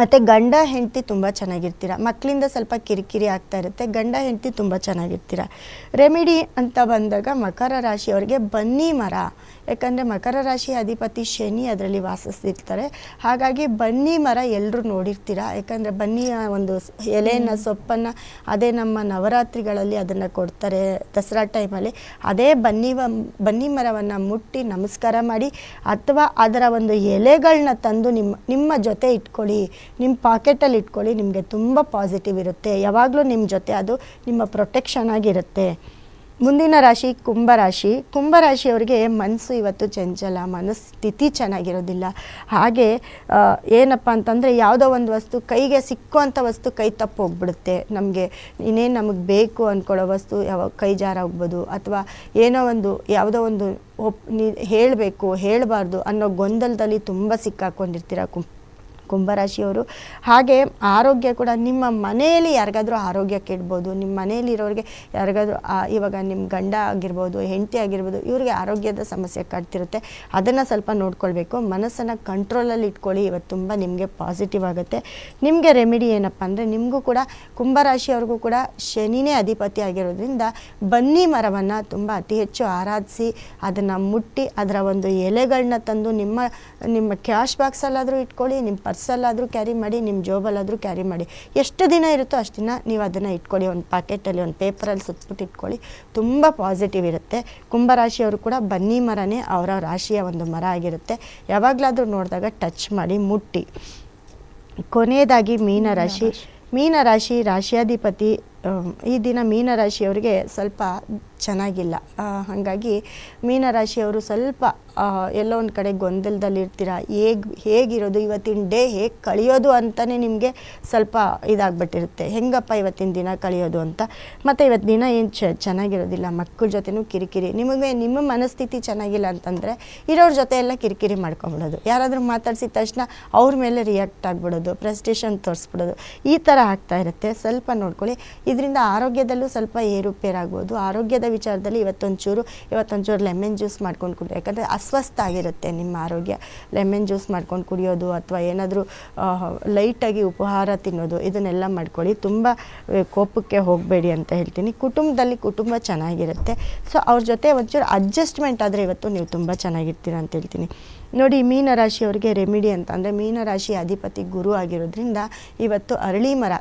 ಮತ್ತು ಗಂಡ ಹೆಂಡತಿ ತುಂಬ ಚೆನ್ನಾಗಿರ್ತೀರ? ಮಕ್ಕಳಿಂದ ಸ್ವಲ್ಪ ಕಿರಿಕಿರಿ ಆಗ್ತಾ ಇರುತ್ತೆ ಗಂಡ ಹೆಂಡತಿ ತುಂಬ ಚೆನ್ನಾಗಿರ್ತೀರ? ರೆಮಿಡಿ ಅಂತ ಬಂದಾಗ ಮಕರ ರಾಶಿಯವರಿಗೆ ಬನ್ನಿ ಮರ. ಯಾಕಂದರೆ ಮಕರ ರಾಶಿ ಅಧಿಪತಿ ಶನಿ ಅದರಲ್ಲಿ ವಾಸಿಸ್ತಿರ್ತಾರೆ. ಹಾಗಾಗಿ ಬನ್ನಿ ಮರ ಎಲ್ಲರೂ ನೋಡಿರ್ತೀರ? ಯಾಕಂದರೆ ಬನ್ನಿಯ ಒಂದು ಎಲೆಯನ್ನ ಸೊಪ್ಪನ್ನು ಅದೇ ನಮ್ಮ ನವರಾತ್ರಿಗಳಲ್ಲಿ ಅದನ್ನು ಕೊಡ್ತಾರೆ ದಸರಾ ಟೈಮಲ್ಲಿ. ಅದೇ ಬನ್ನಿ ಬನ್ನಿ ಮರವನ್ನು ಮುಟ್ಟಿ ನಮಸ್ಕಾರ ಮಾಡಿ ಅಥವಾ ಅದರ ಒಂದು ಎಲೆಗಳನ್ನ ತಂದು ನಿಮ್ಮ ನಿಮ್ಮ ಜೊತೆ ಇಟ್ಕೊಳ್ಳಿ. ನಿಮ್ಮ ಪಾಕೆಟಲ್ಲಿ ಇಟ್ಕೊಳ್ಳಿ, ನಿಮಗೆ ತುಂಬ ಪಾಸಿಟಿವ್ ಇರುತ್ತೆ. ಯಾವಾಗಲೂ ನಿಮ್ಮ ಜೊತೆ ಅದು ನಿಮ್ಮ ಪ್ರೊಟೆಕ್ಷನ್ ಆಗಿರುತ್ತೆ. ಮುಂದಿನ ರಾಶಿ ಕುಂಭರಾಶಿ ಕುಂಭರಾಶಿಯವರಿಗೆ ಮನಸ್ಸು ಇವತ್ತು ಚಂಚಲ, ಮನಸ್ಥಿತಿ ಚೆನ್ನಾಗಿರೋದಿಲ್ಲ. ಹಾಗೆ ಏನಪ್ಪ ಅಂತಂದರೆ ಯಾವುದೋ ಒಂದು ವಸ್ತು ಕೈಗೆ ಸಿಕ್ಕುವಂಥ ವಸ್ತು ಕೈ ತಪ್ಪು ಹೋಗ್ಬಿಡುತ್ತೆ. ನಮಗೆ ಇನ್ನೇನು ನಮಗೆ ಬೇಕು ಅಂದ್ಕೊಳ್ಳೋ ವಸ್ತು ಯಾವ ಕೈ ಜಾರಾಗ್ಬೋದು ಅಥವಾ ಏನೋ ಒಂದು, ಯಾವುದೋ ಒಂದು ಒಪ್ ಹೇಳಬೇಕು, ಹೇಳಬಾರ್ದು ಅನ್ನೋ ಗೊಂದಲದಲ್ಲಿ ತುಂಬ ಸಿಕ್ಕಾಕೊಂಡಿರ್ತೀರ ಕುಂ ಕುಂಭರಾಶಿಯವರು. ಹಾಗೆ ಆರೋಗ್ಯ ಕೂಡ ನಿಮ್ಮ ಮನೆಯಲ್ಲಿ ಯಾರಿಗಾದರೂ ಆರೋಗ್ಯ ಕೆಡ್ಬೋದು ನಿಮ್ಮ ಮನೆಯಲ್ಲಿರೋರಿಗೆ ಯಾರಿಗಾದ್ರೂ ಇವಾಗ ನಿಮ್ಮ ಗಂಡ ಆಗಿರ್ಬೋದು, ಹೆಂಡತಿ ಆಗಿರ್ಬೋದು, ಇವರಿಗೆ ಆರೋಗ್ಯದ ಸಮಸ್ಯೆ ಕಾಡ್ತಿರುತ್ತೆ ಅದನ್ನು ಸ್ವಲ್ಪ ನೋಡ್ಕೊಳ್ಬೇಕು. ಮನಸ್ಸನ್ನು ಕಂಟ್ರೋಲಲ್ಲಿ ಇಟ್ಕೊಳ್ಳಿ. ಇವತ್ತು ತುಂಬ ನಿಮಗೆ ಪಾಸಿಟಿವ್ ಆಗುತ್ತೆ. ನಿಮಗೆ ರೆಮಿಡಿ ಏನಪ್ಪ ಅಂದರೆ ನಿಮಗೂ ಕೂಡ ಕುಂಭರಾಶಿಯವ್ರಿಗೂ ಕೂಡ ಶನಿನೇ ಅಧಿಪತಿ ಆಗಿರೋದ್ರಿಂದ ಬನ್ನಿ ಮರವನ್ನು ತುಂಬ ಅತಿ ಹೆಚ್ಚು ಆರಾಧಿಸಿ, ಅದನ್ನು ಮುಟ್ಟಿ, ಅದರ ಒಂದು ಎಲೆಗಳನ್ನ ತಂದು ನಿಮ್ಮ ನಿಮ್ಮ ಕ್ಯಾಶ್ ಬಾಕ್ಸಲ್ಲಾದರೂ ಇಟ್ಕೊಳ್ಳಿ ನಿಮ್ಮ ಪರ್ಸಲ್ಲಾದರೂ ಕ್ಯಾರಿ ಮಾಡಿ ನಿಮ್ಮ ಜೋಬಲ್ಲಾದರೂ ಕ್ಯಾರಿ ಮಾಡಿ. ಎಷ್ಟು ದಿನ ಇರುತ್ತೋ ಅಷ್ಟು ದಿನ ನೀವು ಅದನ್ನು ಇಟ್ಕೊಳ್ಳಿ. ಒಂದು ಪ್ಯಾಕೆಟಲ್ಲಿ ಒಂದು ಪೇಪರಲ್ಲಿ ಸುತ್ತಬಿಟ್ಟು ಇಟ್ಕೊಳ್ಳಿ. ತುಂಬ ಪಾಸಿಟಿವ್ ಇರುತ್ತೆ. ಕುಂಭರಾಶಿಯವರು ಕೂಡ ಬನ್ನಿ ಮರನೇ ಅವರ ರಾಶಿಯ ಒಂದು ಮರ ಆಗಿರುತ್ತೆ. ಯಾವಾಗಲಾದರೂ ನೋಡಿದಾಗ ಟಚ್ ಮಾಡಿ ಮುಟ್ಟಿ. ಕೊನೆಯದಾಗಿ ಮೀನರಾಶಿ. ಮೀನರಾಶಿ ರಾಶಿಯಾಧಿಪತಿ ಈ ದಿನ ಮೀನರಾಶಿಯವರಿಗೆ ಸ್ವಲ್ಪ ಚೆನ್ನಾಗಿಲ್ಲ. ಹಾಗಾಗಿ ಮೀನರಾಶಿಯವರು ಸ್ವಲ್ಪ ಎಲ್ಲೋ ಒಂದು ಕಡೆ ಗೊಂದಲದಲ್ಲಿರ್ತೀರ? ಹೇಗೆ, ಹೇಗಿರೋದು? ಇವತ್ತಿನ ಡೇ ಹೇಗೆ ಕಳೆಯೋದು ಅಂತಲೇ ನಿಮಗೆ ಸ್ವಲ್ಪ ಇದಾಗ್ಬಿಟ್ಟಿರುತ್ತೆ. ಹೆಂಗಪ್ಪ ಇವತ್ತಿನ ದಿನ ಕಳೆಯೋದು ಅಂತ? ಮತ್ತು ಇವತ್ತು ದಿನ ಏನು ಚ, ಚೆನ್ನಾಗಿರೋದಿಲ್ಲ? ಮಕ್ಕಳ ಜೊತೆನೂ ಕಿರಿಕಿರಿ. ನಿಮಗೆ, ನಿಮ್ಮ ಮನಸ್ಥಿತಿ ಚೆನ್ನಾಗಿಲ್ಲ ಅಂತಂದರೆ ಇರೋರ ಜೊತೆ ಎಲ್ಲ ಕಿರಿಕಿರಿ ಮಾಡ್ಕೊಂಬಿಡೋದು. ಯಾರಾದರೂ ಮಾತಾಡಿಸಿದ ತಕ್ಷಣ ಅವ್ರ ಮೇಲೆ ರಿಯಾಕ್ಟ್ ಆಗಿಬಿಡೋದು ಪ್ರೆಸ್ಟೇಷನ್ ತೋರಿಸ್ಬಿಡೋದು. ಈ ಥರ ಆಗ್ತಾ ಇರುತ್ತೆ. ಸ್ವಲ್ಪ ನೋಡ್ಕೊಳ್ಳಿ. ಇದರಿಂದ ಆರೋಗ್ಯದಲ್ಲೂ ಸ್ವಲ್ಪ ಏರುಪೇರಾಗ್ಬೋದು. ಆರೋಗ್ಯದ ವಿಚಾರದಲ್ಲಿ ಇವತ್ತೊಂಚೂರು ಇವತ್ತೊಂಚೂರು ಲೆಮನ್ ಜ್ಯೂಸ್ ಮಾಡ್ಕೊಂಡು ಕುಡಿ ಯಾಕಂದರೆ ಅಸ್ವಸ್ಥ ಆಗಿರುತ್ತೆ ನಿಮ್ಮ ಆರೋಗ್ಯ. ಲೆಮನ್ ಜ್ಯೂಸ್ ಮಾಡ್ಕೊಂಡು ಕುಡಿಯೋದು ಅಥವಾ ಏನಾದರೂ ಲೈಟಾಗಿ ಉಪಹಾರ ತಿನ್ನೋದು, ಇದನ್ನೆಲ್ಲ ಮಾಡ್ಕೊಳ್ಳಿ. ತುಂಬ ಕೋಪಕ್ಕೆ ಹೋಗಬೇಡಿ ಅಂತ ಹೇಳ್ತೀನಿ. ಕುಟುಂಬದಲ್ಲಿ ಕುಟುಂಬ ಚೆನ್ನಾಗಿರುತ್ತೆ. ಸೊ, ಅವ್ರ ಜೊತೆ ಒಂಚೂರು ಅಡ್ಜಸ್ಟ್ಮೆಂಟ್ ಆದರೆ ಇವತ್ತು ನೀವು ತುಂಬ ಚೆನ್ನಾಗಿರ್ತೀರ ಅಂತ ಹೇಳ್ತೀನಿ. ನೋಡಿ, ಮೀನರಾಶಿಯವರಿಗೆ ರೆಮಿಡಿ ಅಂತ ಅಂದರೆ ಮೀನರಾಶಿ ಅಧಿಪತಿ ಗುರು ಆಗಿರೋದ್ರಿಂದ ಇವತ್ತು ಅರಳಿ ಮರ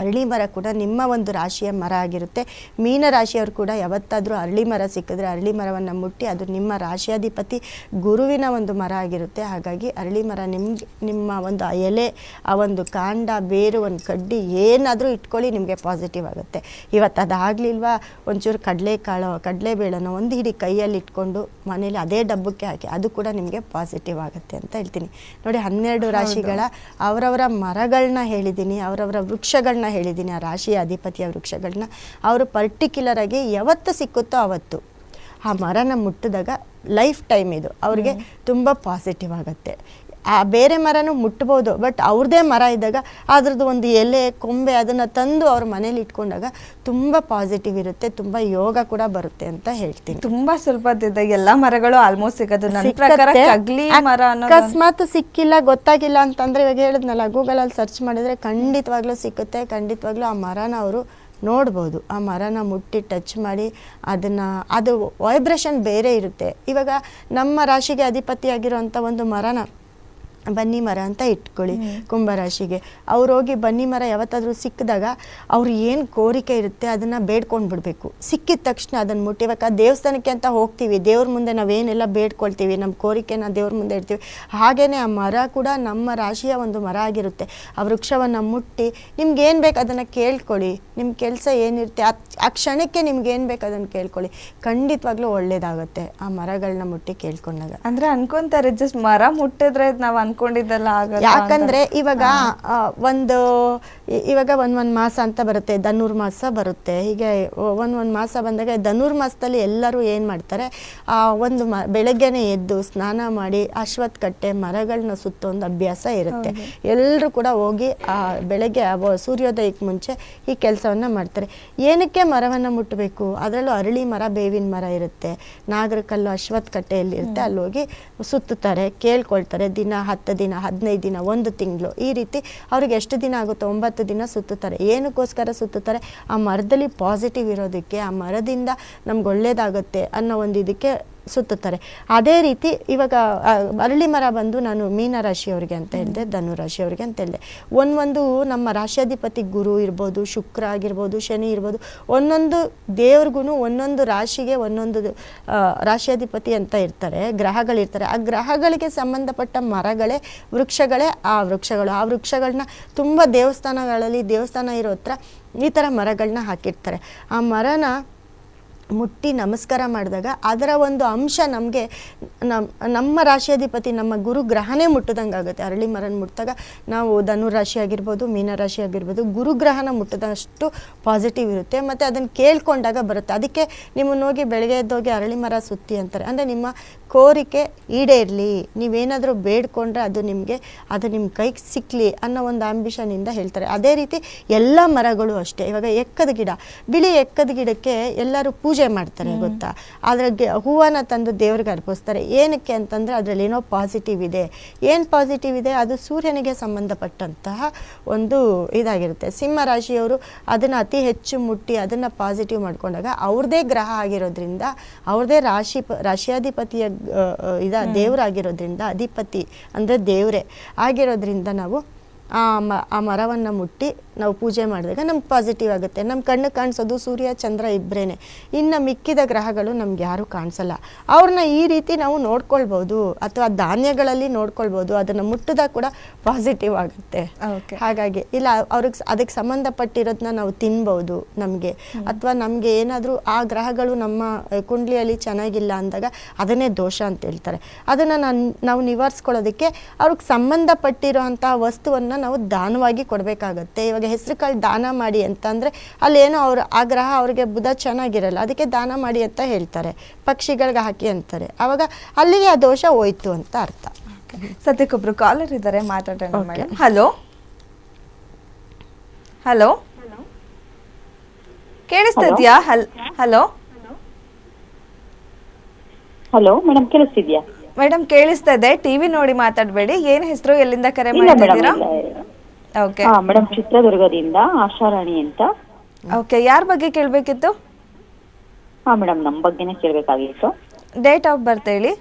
ಅರಳಿ ಮರ ಕೂಡ ನಿಮ್ಮ ಒಂದು ರಾಶಿಯ ಮರ ಆಗಿರುತ್ತೆ. ಮೀನ ರಾಶಿಯವರು ಕೂಡ ಯಾವತ್ತಾದರೂ ಅರಳಿ ಮರ ಸಿಕ್ಕಿದ್ರೆ ಅರಳಿ ಮರವನ್ನು ಮುಟ್ಟಿ ಅದು ನಿಮ್ಮ ರಾಶಿಯಾಧಿಪತಿ ಗುರುವಿನ ಒಂದು ಮರ ಆಗಿರುತ್ತೆ. ಹಾಗಾಗಿ ಅರಳಿ ಮರ ನಿಮ್ಗೆ ನಿಮ್ಮ ಒಂದು ಎಲೆ ಆ ಒಂದು ಕಾಂಡ ಬೇರು ಒಂದು ಕಡ್ಡಿ ಏನಾದರೂ ಇಟ್ಕೊಳ್ಳಿ ನಿಮಗೆ ಪಾಸಿಟಿವ್ ಆಗುತ್ತೆ. ಇವತ್ತು ಅದಾಗಲಿಲ್ವಾ? ಒಂಚೂರು ಕಡಲೆಕಾಳು ಕಡಲೆಬೇಳೆನೋ ಒಂದು ಹಿಡಿ ಕೈಯಲ್ಲಿ ಇಟ್ಕೊಂಡು ಮನೇಲಿ ಅದೇ ಡಬ್ಬಕ್ಕೆ ಹಾಕಿ ಅದು ಕೂಡ ನಿಮಗೆ ಪಾಸಿಟಿವ್ ಆಗುತ್ತೆ ಅಂತ ಹೇಳ್ತೀನಿ. ನೋಡಿ ಹನ್ನೆರಡು ರಾಶಿಗಳ ಅವರವರ ಮರಗಳನ್ನ ಹೇಳಿದ್ದೀನಿ ಅವರವರ ವೃಕ್ಷಗಳನ್ನ ಹೇಳಿದ್ದೀನಿ ಆ ರಾಶಿಯ ಅಧಿಪತಿಯ ವೃಕ್ಷಗಳನ್ನ. ಅವರು ಪರ್ಟಿಕ್ಯುಲರ್ ಆಗಿ ಯಾವತ್ತು ಸಿಕ್ಕುತ್ತೋ ಅವತ್ತು ಆ ಮರನ ಮುಟ್ಟಿದಾಗ ಲೈಫ್ ಟೈಮ್ ಇದು. ಅವ್ರಿಗೆ ತುಂಬ ಪಾಸಿಟಿವ್ ಆಗುತ್ತೆ. ಆ ಬೇರೆ ಮರನೂ ಮುಟ್ಬೋದು ಬಟ್ ಅವ್ರದ್ದೇ ಮರ ಇದ್ದಾಗ ಅದ್ರದ್ದು ಒಂದು ಎಲೆ ಕೊಂಬೆ ಅದನ್ನು ತಂದು ಅವ್ರ ಮನೇಲಿ ಇಟ್ಕೊಂಡಾಗ ತುಂಬ ಪಾಸಿಟಿವ್ ಇರುತ್ತೆ ತುಂಬ ಯೋಗ ಕೂಡ ಬರುತ್ತೆ ಅಂತ ಹೇಳ್ತೀನಿ. ತುಂಬಾ ಸ್ವಲ್ಪ ಎಲ್ಲಾ ಮರಗಳು ಆಲ್ಮೋಸ್ಟ್ ಸಿಗೋದು. ಮರ ಅಕಸ್ಮಾತ್ ಸಿಕ್ಕಿಲ್ಲ ಗೊತ್ತಾಗಿಲ್ಲ ಅಂತಂದ್ರೆ ಇವಾಗ ಹೇಳಿದ್ನಲ್ಲ ಗೂಗಲಲ್ಲಿ ಸರ್ಚ್ ಮಾಡಿದ್ರೆ ಖಂಡಿತವಾಗ್ಲೂ ಸಿಕ್ಕುತ್ತೆ ಖಂಡಿತವಾಗ್ಲೂ ಆ ಮರನ ಅವರು ನೋಡ್ಬೋದು. ಆ ಮರನ ಮುಟ್ಟಿ ಟಚ್ ಮಾಡಿ ಅದನ್ನ ಅದು ವೈಬ್ರೇಷನ್ ಬೇರೆ ಇರುತ್ತೆ. ಇವಾಗ ನಮ್ಮ ರಾಶಿಗೆ ಅಧಿಪತಿಯಾಗಿರುವಂಥ ಒಂದು ಮರನ ಬನ್ನಿ ಮರ ಅಂತ ಇಟ್ಕೊಳ್ಳಿ ಕುಂಭರಾಶಿಗೆ. ಅವ್ರು ಹೋಗಿ ಬನ್ನಿ ಮರ ಯಾವತ್ತಾದರೂ ಸಿಕ್ಕಿದಾಗ ಅವ್ರು ಏನು ಕೋರಿಕೆ ಇರುತ್ತೆ ಅದನ್ನು ಬೇಡ್ಕೊಂಡು ಬಿಡಬೇಕು. ಸಿಕ್ಕಿದ ತಕ್ಷಣ ಅದನ್ನು ಮುಟ್ಟಿ ಇವಾಗ ದೇವಸ್ಥಾನಕ್ಕೆ ಅಂತ ಹೋಗ್ತೀವಿ. ದೇವ್ರ ಮುಂದೆ ನಾವೇನೆಲ್ಲ ಬೇಡ್ಕೊಳ್ತೀವಿ ನಮ್ಮ ಕೋರಿಕೆನ ದೇವ್ರ ಮುಂದೆ ಇಡ್ತೀವಿ. ಹಾಗೆಯೇ ಆ ಮರ ಕೂಡ ನಮ್ಮ ರಾಶಿಯ ಒಂದು ಮರ ಆಗಿರುತ್ತೆ. ಆ ವೃಕ್ಷವನ್ನು ಮುಟ್ಟಿ ನಿಮ್ಗೆ ಏನು ಬೇಕು ಅದನ್ನು ಕೇಳ್ಕೊಳ್ಳಿ. ನಿಮ್ಮ ಕೆಲಸ ಏನಿರುತ್ತೆ ಆ ಆ ಕ್ಷಣಕ್ಕೆ ನಿಮ್ಗೆ ಏನು ಬೇಕು ಅದನ್ನು ಕೇಳ್ಕೊಳ್ಳಿ. ಖಂಡಿತವಾಗ್ಲೂ ಒಳ್ಳೇದಾಗುತ್ತೆ ಆ ಮರಗಳನ್ನ ಮುಟ್ಟಿ ಕೇಳ್ಕೊಂಡಾಗ. ಅಂದರೆ ಅನ್ಕೊಂತಾರೆ ಜಸ್ಟ್ ಮರ ಮುಟ್ಟಿದ್ರೆ ನಾವ್ ಅನ್ಕೊಂಡಿದ್ದೆಲ್ಲ ಆಗಲ್ಲ ಯಾಕಂದ್ರೆ ಇವಾಗ ಒಂದು ಇವಾಗ ಒಂದ್ ಒಂದ್ ಮಾಸ ಅಂತ ಬರುತ್ತೆ ಧನುರ್ಮಾಸ ಬರುತ್ತೆ. ಹೀಗೆ ಒಂದ್ ಒಂದ್ ಮಾಸ ಬಂದಾಗ ಧನುರ್ಮಾಸದಲ್ಲಿ ಎಲ್ಲರೂ ಏನ್ ಮಾಡ್ತಾರೆ ಆ ಒಂದು ಮ ಬೆಳಗ್ಗೆನೆ ಎದ್ದು ಸ್ನಾನ ಮಾಡಿ ಅಶ್ವತ್ ಕಟ್ಟೆ ಮರಗಳನ್ನ ಸುತ್ತ ಒಂದು ಅಭ್ಯಾಸ ಇರುತ್ತೆ. ಎಲ್ಲರೂ ಕೂಡ ಹೋಗಿ ಆ ಬೆಳಗ್ಗೆ ಸೂರ್ಯೋದಯಕ್ಕೆ ಮುಂಚೆ ಈ ಕೆಲಸವನ್ನ ಮಾಡ್ತಾರೆ. ಏನಕ್ಕೆ ಮರವನ್ನ ಮುಟ್ಟಬೇಕು ಅದರಲ್ಲೂ ಅರಳಿ ಮರ ಬೇವಿನ ಮರ ಇರುತ್ತೆ. ನಾಗರಕಲ್ಲು ಅಶ್ವತ್ ಕಟ್ಟೆಯಲ್ಲಿ ಇರುತ್ತೆ ಅಲ್ಲಿ ಹೋಗಿ ಸುತ್ತುತ್ತಾರೆ ಕೇಳ್ಕೊಳ್ತಾರೆ ದಿನ ಹತ್ತು ದಿನ, ಹದಿನೈದು ದಿನ, ಒಂದು ತಿಂಗಳು ಈ ರೀತಿ ಅವ್ರಿಗೆ ಎಷ್ಟು ದಿನ ಆಗುತ್ತೋ ಒಂಬತ್ತು ದಿನ ಸುತ್ತುತ್ತಾರೆ. ಏನಕ್ಕೋಸ್ಕರ ಸುತ್ತುತ್ತಾರೆ? ಆ ಮರದಲ್ಲಿ ಪಾಸಿಟಿವ್ ಇರೋದಕ್ಕೆ, ಆ ಮರದಿಂದ ನಮ್ಗೆ ಒಳ್ಳೇದಾಗುತ್ತೆ ಅನ್ನೋ ಒಂದು ಇದಕ್ಕೆ ಸುತ್ತುತ್ತಾರೆ. ಅದೇ ರೀತಿ ಇವಾಗ ಅರಳಿ ಮರ ಬಂದು ನಾನು ಮೀನ ರಾಶಿಯವರಿಗೆ ಅಂತ ಹೇಳಿದೆ ಧನು ರಾಶಿಯವರಿಗೆ ಅಂತ ಹೇಳಿದೆ. ಒಂದೊಂದು ನಮ್ಮ ರಾಶ್ಯಾಧಿಪತಿ ಗುರು ಇರ್ಬೋದು ಶುಕ್ರ ಆಗಿರ್ಬೋದು ಶನಿ ಇರ್ಬೋದು ಒಂದೊಂದು ದೇವ್ರಿಗೂ ಒಂದೊಂದು ರಾಶಿಗೆ ಒಂದೊಂದು ರಾಶ್ಯಾಧಿಪತಿ ಅಂತ ಇರ್ತಾರೆ ಗ್ರಹಗಳಿರ್ತಾರೆ ಆ ಗ್ರಹಗಳಿಗೆ ಸಂಬಂಧಪಟ್ಟ ಮರಗಳೇ ವೃಕ್ಷಗಳೇ ಆ ವೃಕ್ಷಗಳು. ಆ ವೃಕ್ಷಗಳನ್ನ ತುಂಬ ದೇವಸ್ಥಾನಗಳಲ್ಲಿ ದೇವಸ್ಥಾನ ಇರೋ ಹತ್ರ ಈ ಥರ ಮರಗಳನ್ನ ಹಾಕಿರ್ತಾರೆ. ಆ ಮರನ ಮುಟ್ಟಿ ನಮಸ್ಕಾರ ಮಾಡಿದಾಗ ಅದರ ಒಂದು ಅಂಶ ನಮಗೆ ನಮ್ಮ ನಮ್ಮ ರಾಶಿಯಾಧಿಪತಿ ನಮ್ಮ ಗುರು ಗ್ರಹನೇ ಮುಟ್ಟದಂಗೆ ಆಗುತ್ತೆ ಅರಳಿ ಮರನ ಮುಟ್ಟಿದಾಗ ನಾವು ಧನು ರಾಶಿ ಆಗಿರ್ಬೋದು, ಮೀನ ರಾಶಿ ಆಗಿರ್ಬೋದು ಗುರುಗ್ರಹನ ಮುಟ್ಟದಷ್ಟು ಪಾಸಿಟಿವ್ ಇರುತ್ತೆ. ಮತ್ತು ಅದನ್ನು ಕೇಳ್ಕೊಂಡಾಗ ಬರುತ್ತೆ. ಅದಕ್ಕೆ ನಿಮ್ಮನ್ನು ಹೋಗಿ ಬೆಳಗ್ಗೆ ಎದ್ದೋಗಿ ಅರಳಿ ಮರ ಸುತ್ತಿ ಅಂತಾರೆ. ಅಂದರೆ ನಿಮ್ಮ ಕೋರಿಕೆ ಈಡೇರಲಿ ನೀವೇನಾದರೂ ಬೇಡ್ಕೊಂಡ್ರೆ ಅದು ನಿಮಗೆ, ಅದು ನಿಮ್ಮ ಕೈಗೆ ಸಿಕ್ಕಲಿ ಅನ್ನೋ ಒಂದು ಆಂಬಿಷನಿಂದ ಹೇಳ್ತಾರೆ. ಅದೇ ರೀತಿ ಎಲ್ಲ ಮರಗಳು ಅಷ್ಟೇ. ಇವಾಗ ಎಕ್ಕದ ಗಿಡ, ಬಿಳಿ ಎಕ್ಕದ ಗಿಡಕ್ಕೆ ಎಲ್ಲರೂ ಪೂಜೆ ಮಾಡ್ತಾರೆ ಗೊತ್ತಾ? ಅದ್ರ ಗಿ- ಹೂವನ್ನ ತಂದು ದೇವ್ರಿಗೆ ಅರ್ಪಿಸ್ತಾರೆ. ಏನಕ್ಕೆ ಅಂತಂದರೆ ಅದರಲ್ಲಿ ಏನೋ ಪಾಸಿಟಿವ್ ಇದೆ. ಏನು ಪಾಸಿಟಿವ್ ಇದೆ? ಅದು ಸೂರ್ಯನಿಗೆ ಸಂಬಂಧಪಟ್ಟಂತಹ ಒಂದು ಇದಾಗಿರುತ್ತೆ. ಸಿಂಹ ರಾಶಿಯವರು ಅದನ್ನು ಅತಿ ಹೆಚ್ಚು ಮುಟ್ಟಿ ಅದನ್ನು ಪಾಸಿಟಿವ್ ಮಾಡ್ಕೊಂಡಾಗ ಅವ್ರದೇ ಗ್ರಹ ಆಗಿರೋದ್ರಿಂದ ಅವ್ರದೇ ರಾಶಿ ರಾಶಿಯಾಧಿಪತಿಯ ಇದ ದೇವರಾಗಿರೋದ್ರಿಂದ ಅಧಿಪತಿ ಅಂದರೆ ದೇವರೇ ಆಗಿರೋದ್ರಿಂದ ನಾವು ಆ ಮ ಆ ಮರವನ್ನು ಮುಟ್ಟಿ ನಾವು ಪೂಜೆ ಮಾಡಿದಾಗ ನಮ್ಗೆ ಪಾಸಿಟಿವ್ ಆಗುತ್ತೆ. ನಮ್ಮ ಕಣ್ಣು ಕಾಣಿಸೋದು ಸೂರ್ಯ ಚಂದ್ರ ಇಬ್ಬರೇ ಇನ್ನು ಮಿಕ್ಕಿದ ಗ್ರಹಗಳು ನಮ್ಗೆ ಯಾರೂ ಕಾಣಿಸಲ್ಲ. ಅವ್ರನ್ನ ಈ ರೀತಿ ನಾವು ನೋಡ್ಕೊಳ್ಬೋದು ಅಥವಾ ಧಾನ್ಯಗಳಲ್ಲಿ ನೋಡ್ಕೊಳ್ಬೋದು ಅದನ್ನು ಮುಟ್ಟಿದಾಗ ಕೂಡ ಪಾಸಿಟಿವ್ ಆಗುತ್ತೆ. ಹಾಗಾಗಿ ಇಲ್ಲ ಅವ್ರಿಗೆ ಅದಕ್ಕೆ ಸಂಬಂಧಪಟ್ಟಿರೋದನ್ನ ನಾವು ತಿನ್ಬೋದು ನಮಗೆ. ಅಥವಾ ನಮಗೆ ಏನಾದರೂ ಆ ಗ್ರಹಗಳು ನಮ್ಮ ಕುಂಡ್ಲಿಯಲ್ಲಿ ಚೆನ್ನಾಗಿಲ್ಲ ಅಂದಾಗ ಅದನ್ನೇ ದೋಷ ಅಂತ ಹೇಳ್ತಾರೆ. ಅದನ್ನು ನಾನು ನಾವು ನಿವಾರಿಸ್ಕೊಳ್ಳೋದಕ್ಕೆ ಅವ್ರಿಗೆ ಸಂಬಂಧಪಟ್ಟಿರೋ ಅಂಥ ವಸ್ತುವನ್ನು ನಾವು ದಾನವಾಗಿ ಕೊಡಬೇಕಾಗತ್ತೆ. ಇವಾಗ ಹೆಸರು ಕಾಳು ದಾನ ಮಾಡಿ ಅಂತಂದರೆ ಅಲ್ಲೇನೋ ಅವರು ಆಗ್ರಹ ಗ್ರಹ ಅವ್ರಿಗೆ ಬುಧ ಚೆನ್ನಾಗಿರಲ್ಲ ಅದಕ್ಕೆ ದಾನ ಮಾಡಿ ಅಂತ ಹೇಳ್ತಾರೆ. ಪಕ್ಷಿಗಳಿಗೆ ಹಾಕಿ ಅಂತಾರೆ. ಆವಾಗ ಅಲ್ಲಿಗೆ ಆ ದೋಷ ಹೋಯ್ತು ಅಂತ ಅರ್ಥ. ಸದ್ಯಕ್ಕೊಬ್ರು ಕಾಲರ್ ಇದ್ದಾರೆ ಮಾತಾಡೋಣ ಮೇಡಮ್ ಹಲೋ ಹಲೋ ಕೇಳಿಸ್ತಾ ಇದೆಯಾ? ಹಲ್ ಹಲೋ ಹಲೋ ಮೇಡಮ್ ಕೇಳಿಸ್ತಿದ್ಯಾ? ಮೇಡಮ್ ಕೇಳಿಸ್ತಾ ಇದೆ. ಟಿವಿ ನೋಡಿ ಮಾತಾಡಬೇಡಿ. ಏನ್ ಹೆಸರು ಎಲ್ಲಿಂದ ಕರೆ ಇಲ್ಲ ಮೇಡಮ್ ಮಾಡ್ತಿದ್ದೀರಾ? ಓಕೆ ಹಾ ಮೇಡಮ್ ಚಿತ್ರದುರ್ಗದಿಂದ ಆಶಾರಾಣಿ ಅಂತ. ಓಕೆ ಯಾರ ಬಗ್ಗೆ ಕೇಳಬೇಕಿತ್ತು? ಹಾ ಮೇಡಮ್ ನಮ್ಮ ಬಗ್ಗೆನೇ ಕೇಳಬೇಕಾಗಿತ್ತು. ಡೇಟ್ ಆಫ್ ಬರ್ತ್ ಹೇಳಿ.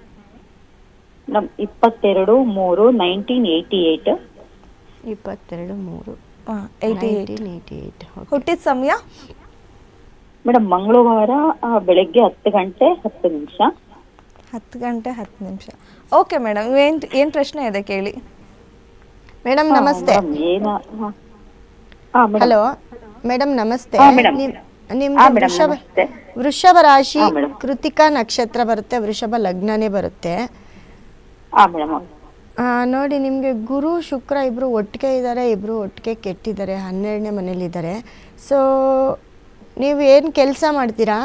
ನಮ್ ಇಪ್ಪತ್ತೆರಡು ಮೂರು ನೈನ್ಟೀನ್ ಏಯ್ಟಿ ಏಯ್ಟ್. ಇಪ್ಪತ್ತೆರಡು ಮೂರು ಏಯ್ಟಿ ಹುಟ್ಟಿದ ಸಮಯ? ಮೇಡಮ್ ಮಂಗಳವಾರ ಆ, ಬೆಳಗ್ಗೆ ಹತ್ತು ಗಂಟೆ ಹತ್ತು ನಿಮಿಷ. ಹತ್ತು ಗಂಟೆ ಹತ್ತು ನಿಮಿಷ. ಓಕೆ ಮೇಡಮ್ ಏನ್ ಏನ್ ಪ್ರಶ್ನೆ ಇದೆ ಕೇಳಿ? ಮೇಡಮ್ ನಮಸ್ತೆ. ಹಲೋ ಮೇಡಮ್ ನಮಸ್ತೆ. ನಿಮ್ಗೆ ವೃಷಭ. ವೃಷಭ ರಾಶಿ ಕೃತಿಕಾ ನಕ್ಷತ್ರ ಬರುತ್ತೆ ವೃಷಭ ಲಗ್ನನೇ ಬರುತ್ತೆ. ನೋಡಿ ನಿಮಗೆ ಗುರು ಶುಕ್ರ ಇಬ್ಬರು ಒಟ್ಟಿಗೆ ಇದ್ದಾರೆ ಇಬ್ಬರು ಒಟ್ಟಿಗೆ ಕೆಟ್ಟಿದ್ದಾರೆ ಹನ್ನೆರಡನೇ ಮನೇಲಿದ್ದಾರೆ. ಸೊ ನೀವು ಏನು ಕೆಲಸ ಮಾಡ್ತೀರಾ?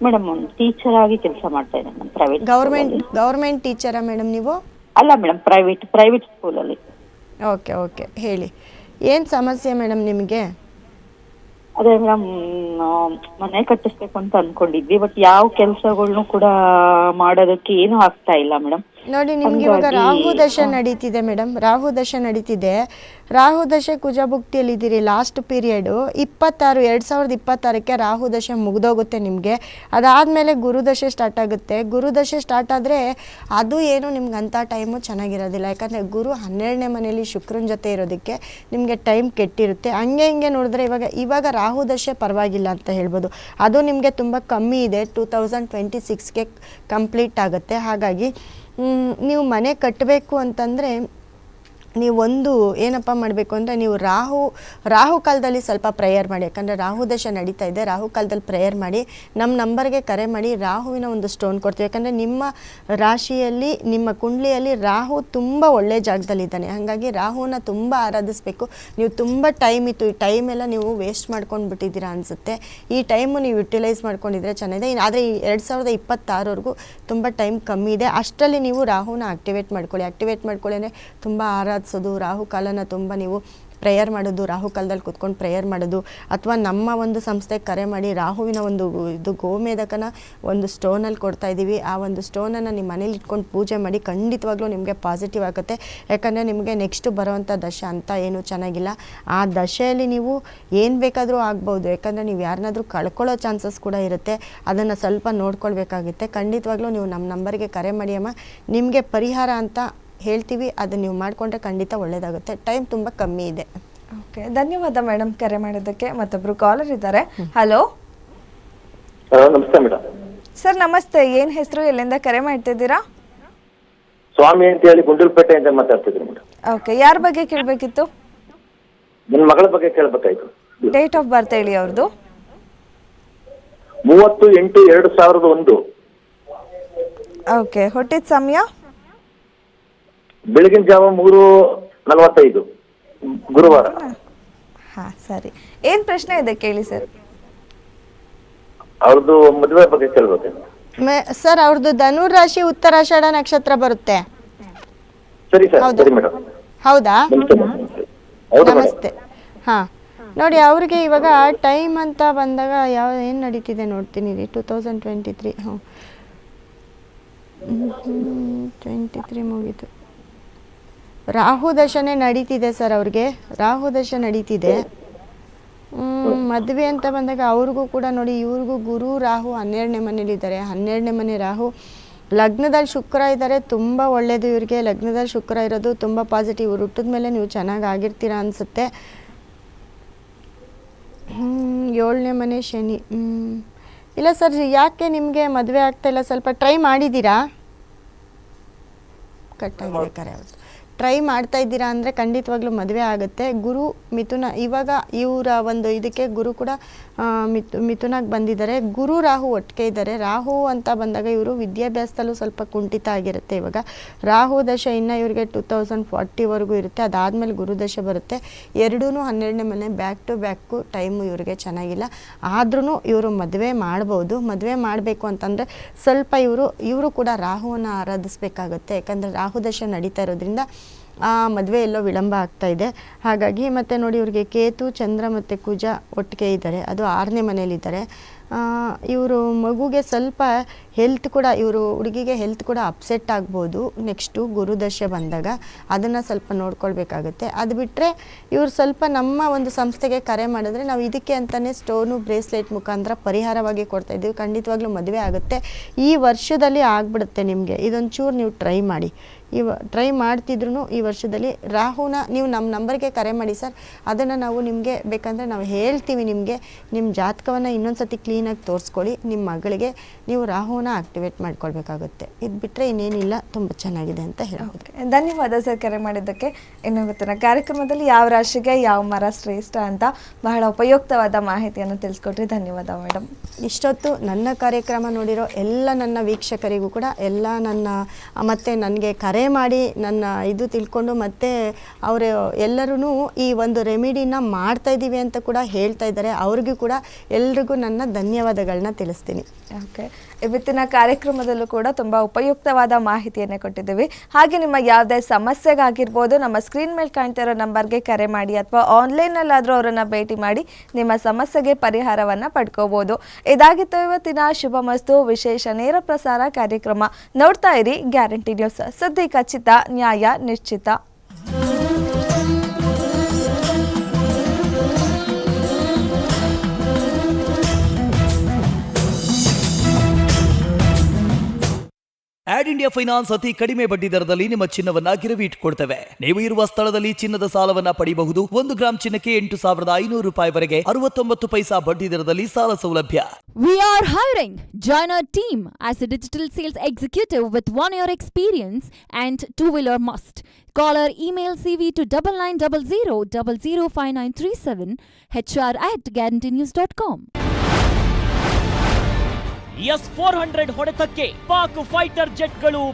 ಮೇಡಮ್ ಒಂದು ಟೀಚರ್ ಆಗಿ ಕೆಲಸ ಮಾಡ್ತಾ ಇದ್ದೇನೆ ನಾನು ಪ್ರೈವೇಟ್ ಗೌರ್ಮೆಂಟ್ ಗೌರ್ಮೆಂಟ್ ಟೀಚರಾ ಮೇಡಮ್ ನೀವು? ಅಲ್ಲ ಮೇಡಮ್ ಪ್ರೈವೇಟ್ ಪ್ರೈವೇಟ್ ಸ್ಕೂಲಲ್ಲಿ ಓಕೆ ಓಕೆ. ಹೇಳಿ. ಏನು ಸಮಸ್ಯೆ ಮೇಡಮ್ ನಿಮಗೆ? ಅದೇ ಮೇಡಮ್ ಮನೆ ಕಟ್ಟಿಸ್ಬೇಕು ಅಂತ ಅನ್ಕೊಂಡಿದ್ವಿ ಬಟ್ ಯಾವ ಕೆಲಸಗಳನ್ನೂ ಕೂಡ ಮಾಡೋದಕ್ಕೆ ಏನು ಆಗ್ತಾ ಇಲ್ಲ ಮೇಡಮ್. ನೋಡಿ ನಿಮ್ಗೆ ಇವಾಗ ರಾಹು ದಶೆ ನಡೀತಿದೆ ಮೇಡಮ್. ರಾಹು ದಶೆ ನಡೀತಿದೆ. ರಾಹು ದಶೆ ಕುಜಭುಕ್ತಿಯಲ್ಲಿದ್ದೀರಿ ಲಾಸ್ಟ್ ಪೀರಿಯಡು ಇಪ್ಪತ್ತಾರು ಎರಡು ಸಾವಿರದ ಇಪ್ಪತ್ತಾರಕ್ಕೆ ರಾಹು ದಶೆ ಮುಗಿದೋಗುತ್ತೆ ನಿಮಗೆ. ಅದಾದಮೇಲೆ ಗುರುದಶೆ ಸ್ಟಾರ್ಟ್ ಆಗುತ್ತೆ. ಗುರುದಶೆ ಸ್ಟಾರ್ಟ್ ಆದರೆ ಅದು ಏನು ನಿಮ್ಗೆ ಅಂಥ ಟೈಮು ಚೆನ್ನಾಗಿರೋದಿಲ್ಲ. ಯಾಕಂದರೆ ಗುರು ಹನ್ನೆರಡನೇ ಮನೆಯಲ್ಲಿ ಶುಕ್ರನ ಜೊತೆ ಇರೋದಕ್ಕೆ ನಿಮಗೆ ಟೈಮ್ ಕೆಟ್ಟಿರುತ್ತೆ. ಹಂಗೆ ಹಿಂಗೆ ನೋಡಿದ್ರೆ ಇವಾಗ ಇವಾಗ ರಾಹು ದಶೆ ಪರವಾಗಿಲ್ಲ ಅಂತ ಹೇಳ್ಬೋದು. ಅದು ನಿಮಗೆ ತುಂಬ ಕಮ್ಮಿ ಇದೆ. ಟೂ ತೌಸಂಡ್ ಟ್ವೆಂಟಿ ಸಿಕ್ಸ್ಗೆ ಕಂಪ್ಲೀಟ್ ಆಗುತ್ತೆ. ಹಾಗಾಗಿ ನೀವು ಮನೆ ಕಟ್ಟಬೇಕು ಅಂತಂದರೆ ನೀವು ಒಂದು ಏನಪ್ಪ ಮಾಡಬೇಕು ಅಂದರೆ ನೀವು ರಾಹು ರಾಹು ಕಾಲದಲ್ಲಿ ಸ್ವಲ್ಪ ಪ್ರೇಯರ್ ಮಾಡಿ. ಯಾಕಂದರೆ ರಾಹು ದಶ ನಡೀತಾ ಇದೆ. ರಾಹು ಕಾಲದಲ್ಲಿ ಪ್ರೇಯರ್ ಮಾಡಿ. ನಮ್ಮ ನಂಬರ್ಗೆ ಕರೆ ಮಾಡಿ ರಾಹುವಿನ ಒಂದು ಸ್ಟೋನ್ ಕೊಡ್ತೀವಿ. ಯಾಕಂದರೆ ನಿಮ್ಮ ರಾಶಿಯಲ್ಲಿ, ನಿಮ್ಮ ಕುಂಡ್ಲಿಯಲ್ಲಿ ರಾಹು ತುಂಬ ಒಳ್ಳೆಯ ಜಾಗದಲ್ಲಿದ್ದಾನೆ ಹಾಗಾಗಿ ರಾಹುನ ತುಂಬ ಆರಾಧಿಸಬೇಕು. ನೀವು ತುಂಬ ಟೈಮ್ ಇತ್ತು. ಈ ಟೈಮ್ ಎಲ್ಲ ನೀವು ವೇಸ್ಟ್ ಮಾಡ್ಕೊಂಡು ಬಿಟ್ಟಿದ್ದೀರಾ ಅನಿಸುತ್ತೆ. ಈ ಟೈಮು ನೀವು ಯುಟಿಲೈಸ್ ಮಾಡ್ಕೊಂಡಿದ್ರೆ ಚೆನ್ನಾಗಿದೆ. ಆದರೆ ಈ ಎರಡು ಸಾವಿರದ ಇಪ್ಪತ್ತಾರವರೆಗೂ ತುಂಬ ಟೈಮ್ ಕಮ್ಮಿ ಇದೆ. ಅಷ್ಟರಲ್ಲಿ ನೀವು ರಾಹುನ ಆಕ್ಟಿವೇಟ್ ಮಾಡ್ಕೊಳ್ಳಿ. ಆಕ್ಟಿವೇಟ್ ಮಾಡ್ಕೊಳ್ಳಿ ಅಂದರೆ ತುಂಬ ಆರಾಧಿಸೋದು, ರಾಹು ಕಾಲನ ತುಂಬ ನೀವು ಪ್ರೇಯರ್ ಮಾಡೋದು, ರಾಹು ಕಾಲದಲ್ಲಿ ಕೂತ್ಕೊಂಡು ಪ್ರೇಯರ್ ಮಾಡೋದು, ಅಥವಾ ನಮ್ಮ ಒಂದು ಸಂಸ್ಥೆಗೆ ಕರೆ ಮಾಡಿ ರಾಹುವಿನ ಒಂದು ಇದು ಗೋಮೇಧಕನ ಒಂದು ಸ್ಟೋನಲ್ಲಿ ಕೊಡ್ತಾ ಇದ್ದೀವಿ, ಆ ಒಂದು ಸ್ಟೋನನ್ನು ನಿಮ್ಮ ಮನೇಲಿ ಇಟ್ಕೊಂಡು ಪೂಜೆ ಮಾಡಿ ಖಂಡಿತವಾಗ್ಲೂ ನಿಮಗೆ ಪಾಸಿಟಿವ್ ಆಗುತ್ತೆ. ಯಾಕಂದರೆ ನಿಮಗೆ ನೆಕ್ಸ್ಟ್ ಬರೋವಂಥ ದಶೆ ಅಂತ ಏನು ಚೆನ್ನಾಗಿಲ್ಲ. ಆ ದಶೆಯಲ್ಲಿ ನೀವು ಏನು ಬೇಕಾದರೂ ಆಗ್ಬೋದು. ಯಾಕಂದರೆ ನೀವು ಯಾರನ್ನಾದರೂ ಕಳ್ಕೊಳ್ಳೋ ಚಾನ್ಸಸ್ ಕೂಡ ಇರುತ್ತೆ. ಅದನ್ನು ಸ್ವಲ್ಪ ನೋಡ್ಕೊಳ್ಬೇಕಾಗುತ್ತೆ. ಖಂಡಿತವಾಗ್ಲೂ ನೀವು ನಮ್ಮ ನಂಬರ್ಗೆ ಕರೆ ಮಾಡಿ ಅಮ್ಮ. ನಿಮಗೆ ಪರಿಹಾರ ಅಂತ ಹೇಳ್ತೀವಿ ಅದನ್ನು ನೀವು ಮಾಡಿಕೊಂಡ್ರೆ ಖಂಡಿತ ಒಳ್ಳೇದಾಗುತ್ತೆ. ಟೈಮ್ ತುಂಬ ಕಮ್ಮಿ ಇದೆ. ಓಕೆ ಧನ್ಯವಾದ ಮೇಡಮ್ ಕರೆ ಮಾಡೋದಕ್ಕೆ ಮತ್ತೊಬ್ರು ಕಾಲರ್ ಇದ್ದಾರೆ. ಹಲೋ ನಮಸ್ತೆ ಮೇಡಮ್ ಸರ್ ನಮಸ್ತೆ. ಏನ್ ಹೆಸರು ಎಲ್ಲಿಂದ ಕರೆ ಮಾಡ್ತಿದ್ದೀರಾ? ಸ್ವಾಮಿ ಅಂತ ಹೇಳಿ ಗುಂಡೂಲ್ಪೇಟೆಯಿಂದ ಮಾತಾಡ್ತಿದ್ರು ಮೇಡಮ್ ಓಕೆ ಯಾರ ಬಗ್ಗೆ ಕೇಳಬೇಕಿತ್ತು? ನನ್ನ ಮಗಳ ಬಗ್ಗೆ ಕೇಳಬೇಕಾಯ್ತು. ಡೇಟ್ ಆಫ್ ಬರ್ತ್ ಹೇಳಿ ಅವ್ರದ್ದು ಮೂವತ್ತು ಎಂಟು ಎರಡು ಸಾವಿರದ ಒಂದು. ಓಕೆ ಹುಟ್ಟಿದ ಸಮಯ? ಬೆಳಗಿನ ಜಾವ ಮೂರು ನಲವತ್ತೈದು ಗುರುವಾರ. ಹಾ ಸರಿ. ಏನ್ ಪ್ರಶ್ನೆ ಇದೆ ಕೇಳಿ ಸರ್? ಅವ್ರದ್ದು ಮದುವೆ ಬಗ್ಗೆ ಕೇಳ್ಬೇಕು. ಮೇ ಸರ್ ಅವ್ರದ್ದು ಧನುರ್ ರಾಶಿ ಉತ್ತರಾಷಾಢ ನಕ್ಷತ್ರ ಬರುತ್ತೆ. ಸರಿ ಸರ್ ಹೌದು. ಸರಿ ಮೇಡಮ್ ಹೌದಾ. ಹೌದು ಮೇಡಮ್ ನಮಸ್ತೆ. ಹಾ. ನೋಡಿ ಅವ್ರಿಗೆ ಇವಾಗ ಟೈಮ್ ಅಂತ ಬಂದಾಗ ಯಾವ ಏನು ನಡೀತಿದೆ ನೋಡ್ತೀನಿ ರೀ. ಟೂ ತೌಸಂಡ್ ಟ್ವೆಂಟಿ ತ್ರೀ ಹ್ಞೂ ಟ್ವೆಂಟಿ ತ್ರೀ ಮುಗೀತು. ರಾಹು ದಶನೇ ನಡೀತಿದೆ ಸರ್ ಅವ್ರಿಗೆ. ರಾಹು ದಶ ನಡೀತಿದೆ. ಮದುವೆ ಅಂತ ಬಂದಾಗ ಅವ್ರಿಗೂ ಕೂಡ ನೋಡಿ ಇವ್ರಿಗೂ ಗುರು ರಾಹು ಹನ್ನೆರಡನೇ ಮನೇಲಿದ್ದಾರೆ ಹನ್ನೆರಡನೇ ಮನೆ ರಾಹು. ಲಗ್ನದಲ್ಲಿ ಶುಕ್ರ ಇದ್ದಾರೆ ತುಂಬ ಒಳ್ಳೆಯದು ಇವ್ರಿಗೆ. ಲಗ್ನದಲ್ಲಿ ಶುಕ್ರ ಇರೋದು ತುಂಬ ಪಾಸಿಟಿವ್ ಇವ್ರು ಹುಟ್ಟಿದ ಮೇಲೆ ನೀವು ಚೆನ್ನಾಗಿ ಆಗಿರ್ತೀರಾ ಅನಿಸುತ್ತೆ. ಏಳನೇ ಮನೆ ಶನಿ. ಇಲ್ಲ ಸರ್ ಯಾಕೆ ನಿಮಗೆ ಮದುವೆ ಆಗ್ತಾ ಇಲ್ಲ? ಸ್ವಲ್ಪ ಟ್ರೈ ಮಾಡಿದ್ದೀರಾ? ಕಟ್ಟಾಗಿ ಕರೆ ಹೌದು ಟ್ರೈ ಮಾಡ್ತಾ ಇದ್ದೀರಾ ಅಂದರೆ ಖಂಡಿತವಾಗ್ಲೂ ಮದುವೆ ಆಗುತ್ತೆ. ಗುರು ಮಿಥುನ, ಇವಾಗ ಇವರ ಒಂದು ಇದಕ್ಕೆ ಗುರು ಕೂಡ ಮಿಥು, ಮಿಥುನಾಗಿ ಬಂದಿದ್ದಾರೆ. ಗುರು ರಾಹು ಒಟ್ಟಿಗೆ ಇದ್ದಾರೆ. ರಾಹು ಅಂತ ಬಂದಾಗ ಇವರು ವಿದ್ಯಾಭ್ಯಾಸದಲ್ಲೂ ಸ್ವಲ್ಪ ಕುಂಠಿತ ಆಗಿರುತ್ತೆ ಇವಾಗ. ರಾಹು ದಶೆ ಇನ್ನು ಇವರಿಗೆ ಟೂ ತೌಸಂಡ್ ಫಾರ್ಟಿವರೆಗೂ ಇರುತ್ತೆ. ಅದಾದಮೇಲೆ ಗುರು ದಶೆ ಬರುತ್ತೆ. ಎರಡೂ ಹನ್ನೆರಡನೇ ಮನೆ ಬ್ಯಾಕ್ ಟು ಬ್ಯಾಕು ಟೈಮು ಇವರಿಗೆ ಚೆನ್ನಾಗಿಲ್ಲ. ಆದ್ರೂ ಇವರು ಮದುವೆ ಮಾಡ್ಬೋದು. ಮದುವೆ ಮಾಡಬೇಕು ಅಂತಂದರೆ ಸ್ವಲ್ಪ ಇವರು ಇವರು ಕೂಡ ರಾಹುವನ್ನು ಆರಾಧಿಸಬೇಕಾಗುತ್ತೆ. ಯಾಕಂದರೆ ರಾಹು ದಶೆ ನಡೀತಾ ಇರೋದ್ರಿಂದ ಮದುವೆ ಎಲ್ಲೋ ವಿಳಂಬ ಆಗ್ತಾ ಇದೆ. ಹಾಗಾಗಿ ಮತ್ತು ನೋಡಿ ಇವ್ರಿಗೆ ಕೇತು, ಚಂದ್ರ ಮತ್ತು ಕುಜ ಒಟ್ಟಿಗೆ ಇದ್ದಾರೆ. ಅದು ಆರನೇ ಮನೇಲಿದ್ದಾರೆ ಇವರು ಮಗುಗೆ ಸ್ವಲ್ಪ ಹೆಲ್ತ್ ಕೂಡ, ಇವರು ಹುಡುಗಿಗೆ ಹೆಲ್ತ್ ಕೂಡ ಅಪ್ಸೆಟ್ ಆಗ್ಬೋದು ನೆಕ್ಸ್ಟು ಗುರುದಶೆ ಬಂದಾಗ. ಅದನ್ನು ಸ್ವಲ್ಪ ನೋಡ್ಕೊಳ್ಬೇಕಾಗುತ್ತೆ. ಅದು ಬಿಟ್ಟರೆ ಇವರು ಸ್ವಲ್ಪ ನಮ್ಮ ಒಂದು ಸಂಸ್ಥೆಗೆ ಕರೆ ಮಾಡಿದ್ರೆ ನಾವು ಇದಕ್ಕೆ ಅಂತಲೇ ಸ್ಟೋನು ಬ್ರೇಸ್ಲೆಟ್ ಮುಖಾಂತರ ಪರಿಹಾರವಾಗಿ ಕೊಡ್ತಾ ಇದ್ದೀವಿ. ಖಂಡಿತವಾಗ್ಲೂ ಮದುವೆ ಆಗುತ್ತೆ. ಈ ವರ್ಷದಲ್ಲಿ ಆಗ್ಬಿಡುತ್ತೆ ನಿಮಗೆ. ಇದೊಂಚೂರು ನೀವು ಟ್ರೈ ಮಾಡಿ. ಇವ ಟ್ರೈ ಮಾಡ್ತಿದ್ರು ಈ ವರ್ಷದಲ್ಲಿ ರಾಹುನ ನೀವು ನಮ್ಮ ನಂಬರ್ಗೆ ಕರೆ ಮಾಡಿ ಸರ್. ಅದನ್ನು ನಾವು ನಿಮಗೆ ಬೇಕಂದರೆ ನಾವು ಹೇಳ್ತೀವಿ ನಿಮಗೆ. ನಿಮ್ಮ ಜಾತಕವನ್ನು ಇನ್ನೊಂದು ಸತಿ ಕ್ಲೀನಾಗಿ ತೋರಿಸ್ಕೊಳ್ಳಿ. ನಿಮ್ಮ ಮಗಳಿಗೆ ನೀವು ರಾಹುನ ಆಕ್ಟಿವೇಟ್ ಮಾಡ್ಕೊಳ್ಬೇಕಾಗುತ್ತೆ. ಇದು ಬಿಟ್ಟರೆ ಇನ್ನೇನಿಲ್ಲ ತುಂಬ ಚೆನ್ನಾಗಿದೆ ಅಂತ ಹೇಳ್ಬೋದು. ಓಕೆ ಧನ್ಯವಾದ ಸರ್ ಕರೆ ಮಾಡಿದ್ದಕ್ಕೆ. ಇನ್ನು ಗೊತ್ತಿನ ಕಾರ್ಯಕ್ರಮದಲ್ಲಿ ಯಾವ ರಾಶಿಗೆ ಯಾವ ಮರ ಶ್ರೇಷ್ಠ ಅಂತ ಬಹಳ ಉಪಯುಕ್ತವಾದ ಮಾಹಿತಿಯನ್ನು ತಿಳಿಸ್ಕೊಟ್ರಿ. ಧನ್ಯವಾದ ಮೇಡಮ್. ಇಷ್ಟೊತ್ತು ನನ್ನ ಕಾರ್ಯಕ್ರಮ ನೋಡಿರೋ ಎಲ್ಲ ನನ್ನ ವೀಕ್ಷಕರಿಗೂ ಕೂಡ ಎಲ್ಲ ನನ್ನ ಮತ್ತೆ ನನಗೆ ಕರೆ ಮಾಡಿ ನನ್ನ ಇದು ತಿಳ್ಕೊಂಡು ಮತ್ತು ಅವರು ಎಲ್ಲರೂ ಈ ಒಂದು ರೆಮಿಡಿನ ಮಾಡ್ತಾ ಇದ್ದೀವಿ ಅಂತ ಕೂಡ ಹೇಳ್ತಾ ಇದ್ದಾರೆ. ಅವ್ರಿಗೂ ಕೂಡ ಎಲ್ರಿಗೂ ನನ್ನ ಧನ್ಯವಾದಗಳನ್ನ ತಿಳಿಸ್ತೀನಿ. ಓಕೆ ಇವತ್ತಿನ ಕಾರ್ಯಕ್ರಮದಲ್ಲೂ ಕೂಡ ತುಂಬ ಉಪಯುಕ್ತವಾದ ಮಾಹಿತಿಯನ್ನು ಕೊಟ್ಟಿದ್ದೀವಿ. ಹಾಗೆ ನಿಮ್ಮ ಯಾವುದೇ ಸಮಸ್ಯೆಗಾಗಿರ್ಬೋದು, ನಮ್ಮ ಸ್ಕ್ರೀನ್ ಮೇಲೆ ಕಾಣ್ತಾ ಇರೋ ನಂಬರ್ಗೆ ಕರೆ ಮಾಡಿ ಅಥವಾ ಆನ್ಲೈನಲ್ಲಾದರೂ ಅವರನ್ನು ಭೇಟಿ ಮಾಡಿ ನಿಮ್ಮ ಸಮಸ್ಯೆಗೆ ಪರಿಹಾರವನ್ನು ಪಡ್ಕೋಬೋದು. ಇದಾಗಿತ್ತು ಇವತ್ತಿನ ಶುಭ ಮಸ್ತು, ವಿಶೇಷ ನೇರ ಪ್ರಸಾರ ಕಾರ್ಯಕ್ರಮ. ನೋಡ್ತಾ ಇರಿ ಗ್ಯಾರಂಟಿ ನ್ಯೂಸ್. ಸುದ್ದಿ ಖಚಿತ, ನ್ಯಾಯ ನಿಶ್ಚಿತ. ಆಡ್ ಇಂಡಿಯಾ ಫೈನಾನ್ಸ್ ಅತಿ ಕಡಿಮೆ ಬಡ್ಡಿ ದರದಲ್ಲಿ ನಿಮ್ಮ ಚಿನ್ನವನ್ನ ಗಿರವಿ ಇಟ್ಕೊಡ್ತೇವೆ ನೀವು ಇರುವ ಸ್ಥಳದಲ್ಲಿ ಚಿನ್ನದ ಸಾಲವನ್ನ ಪಡೆಯಬಹುದು ಒಂದು ಗ್ರಾಂ ಚಿನ್ನಕ್ಕೆ ಎಂಟು ಸಾವಿರದ ಐನೂರು ರೂಪಾಯಿವರೆಗೆ ಅರವತ್ತೊಂಬತ್ತು ಪೈಸಾ ಬಡ್ಡಿ ದರದಲ್ಲಿ ಸಾಲ ಸೌಲಭ್ಯ we are hiring We are hiring. Join our team as a digital sales executive with one year experience and email C V to double nine double zero double zero five nine three seven H R at guarantee news dot guaranteenews.com. S four hundred ಹೊಡೆತಕ್ಕೆ Pak fighter ಜೆಟ್ಗಳು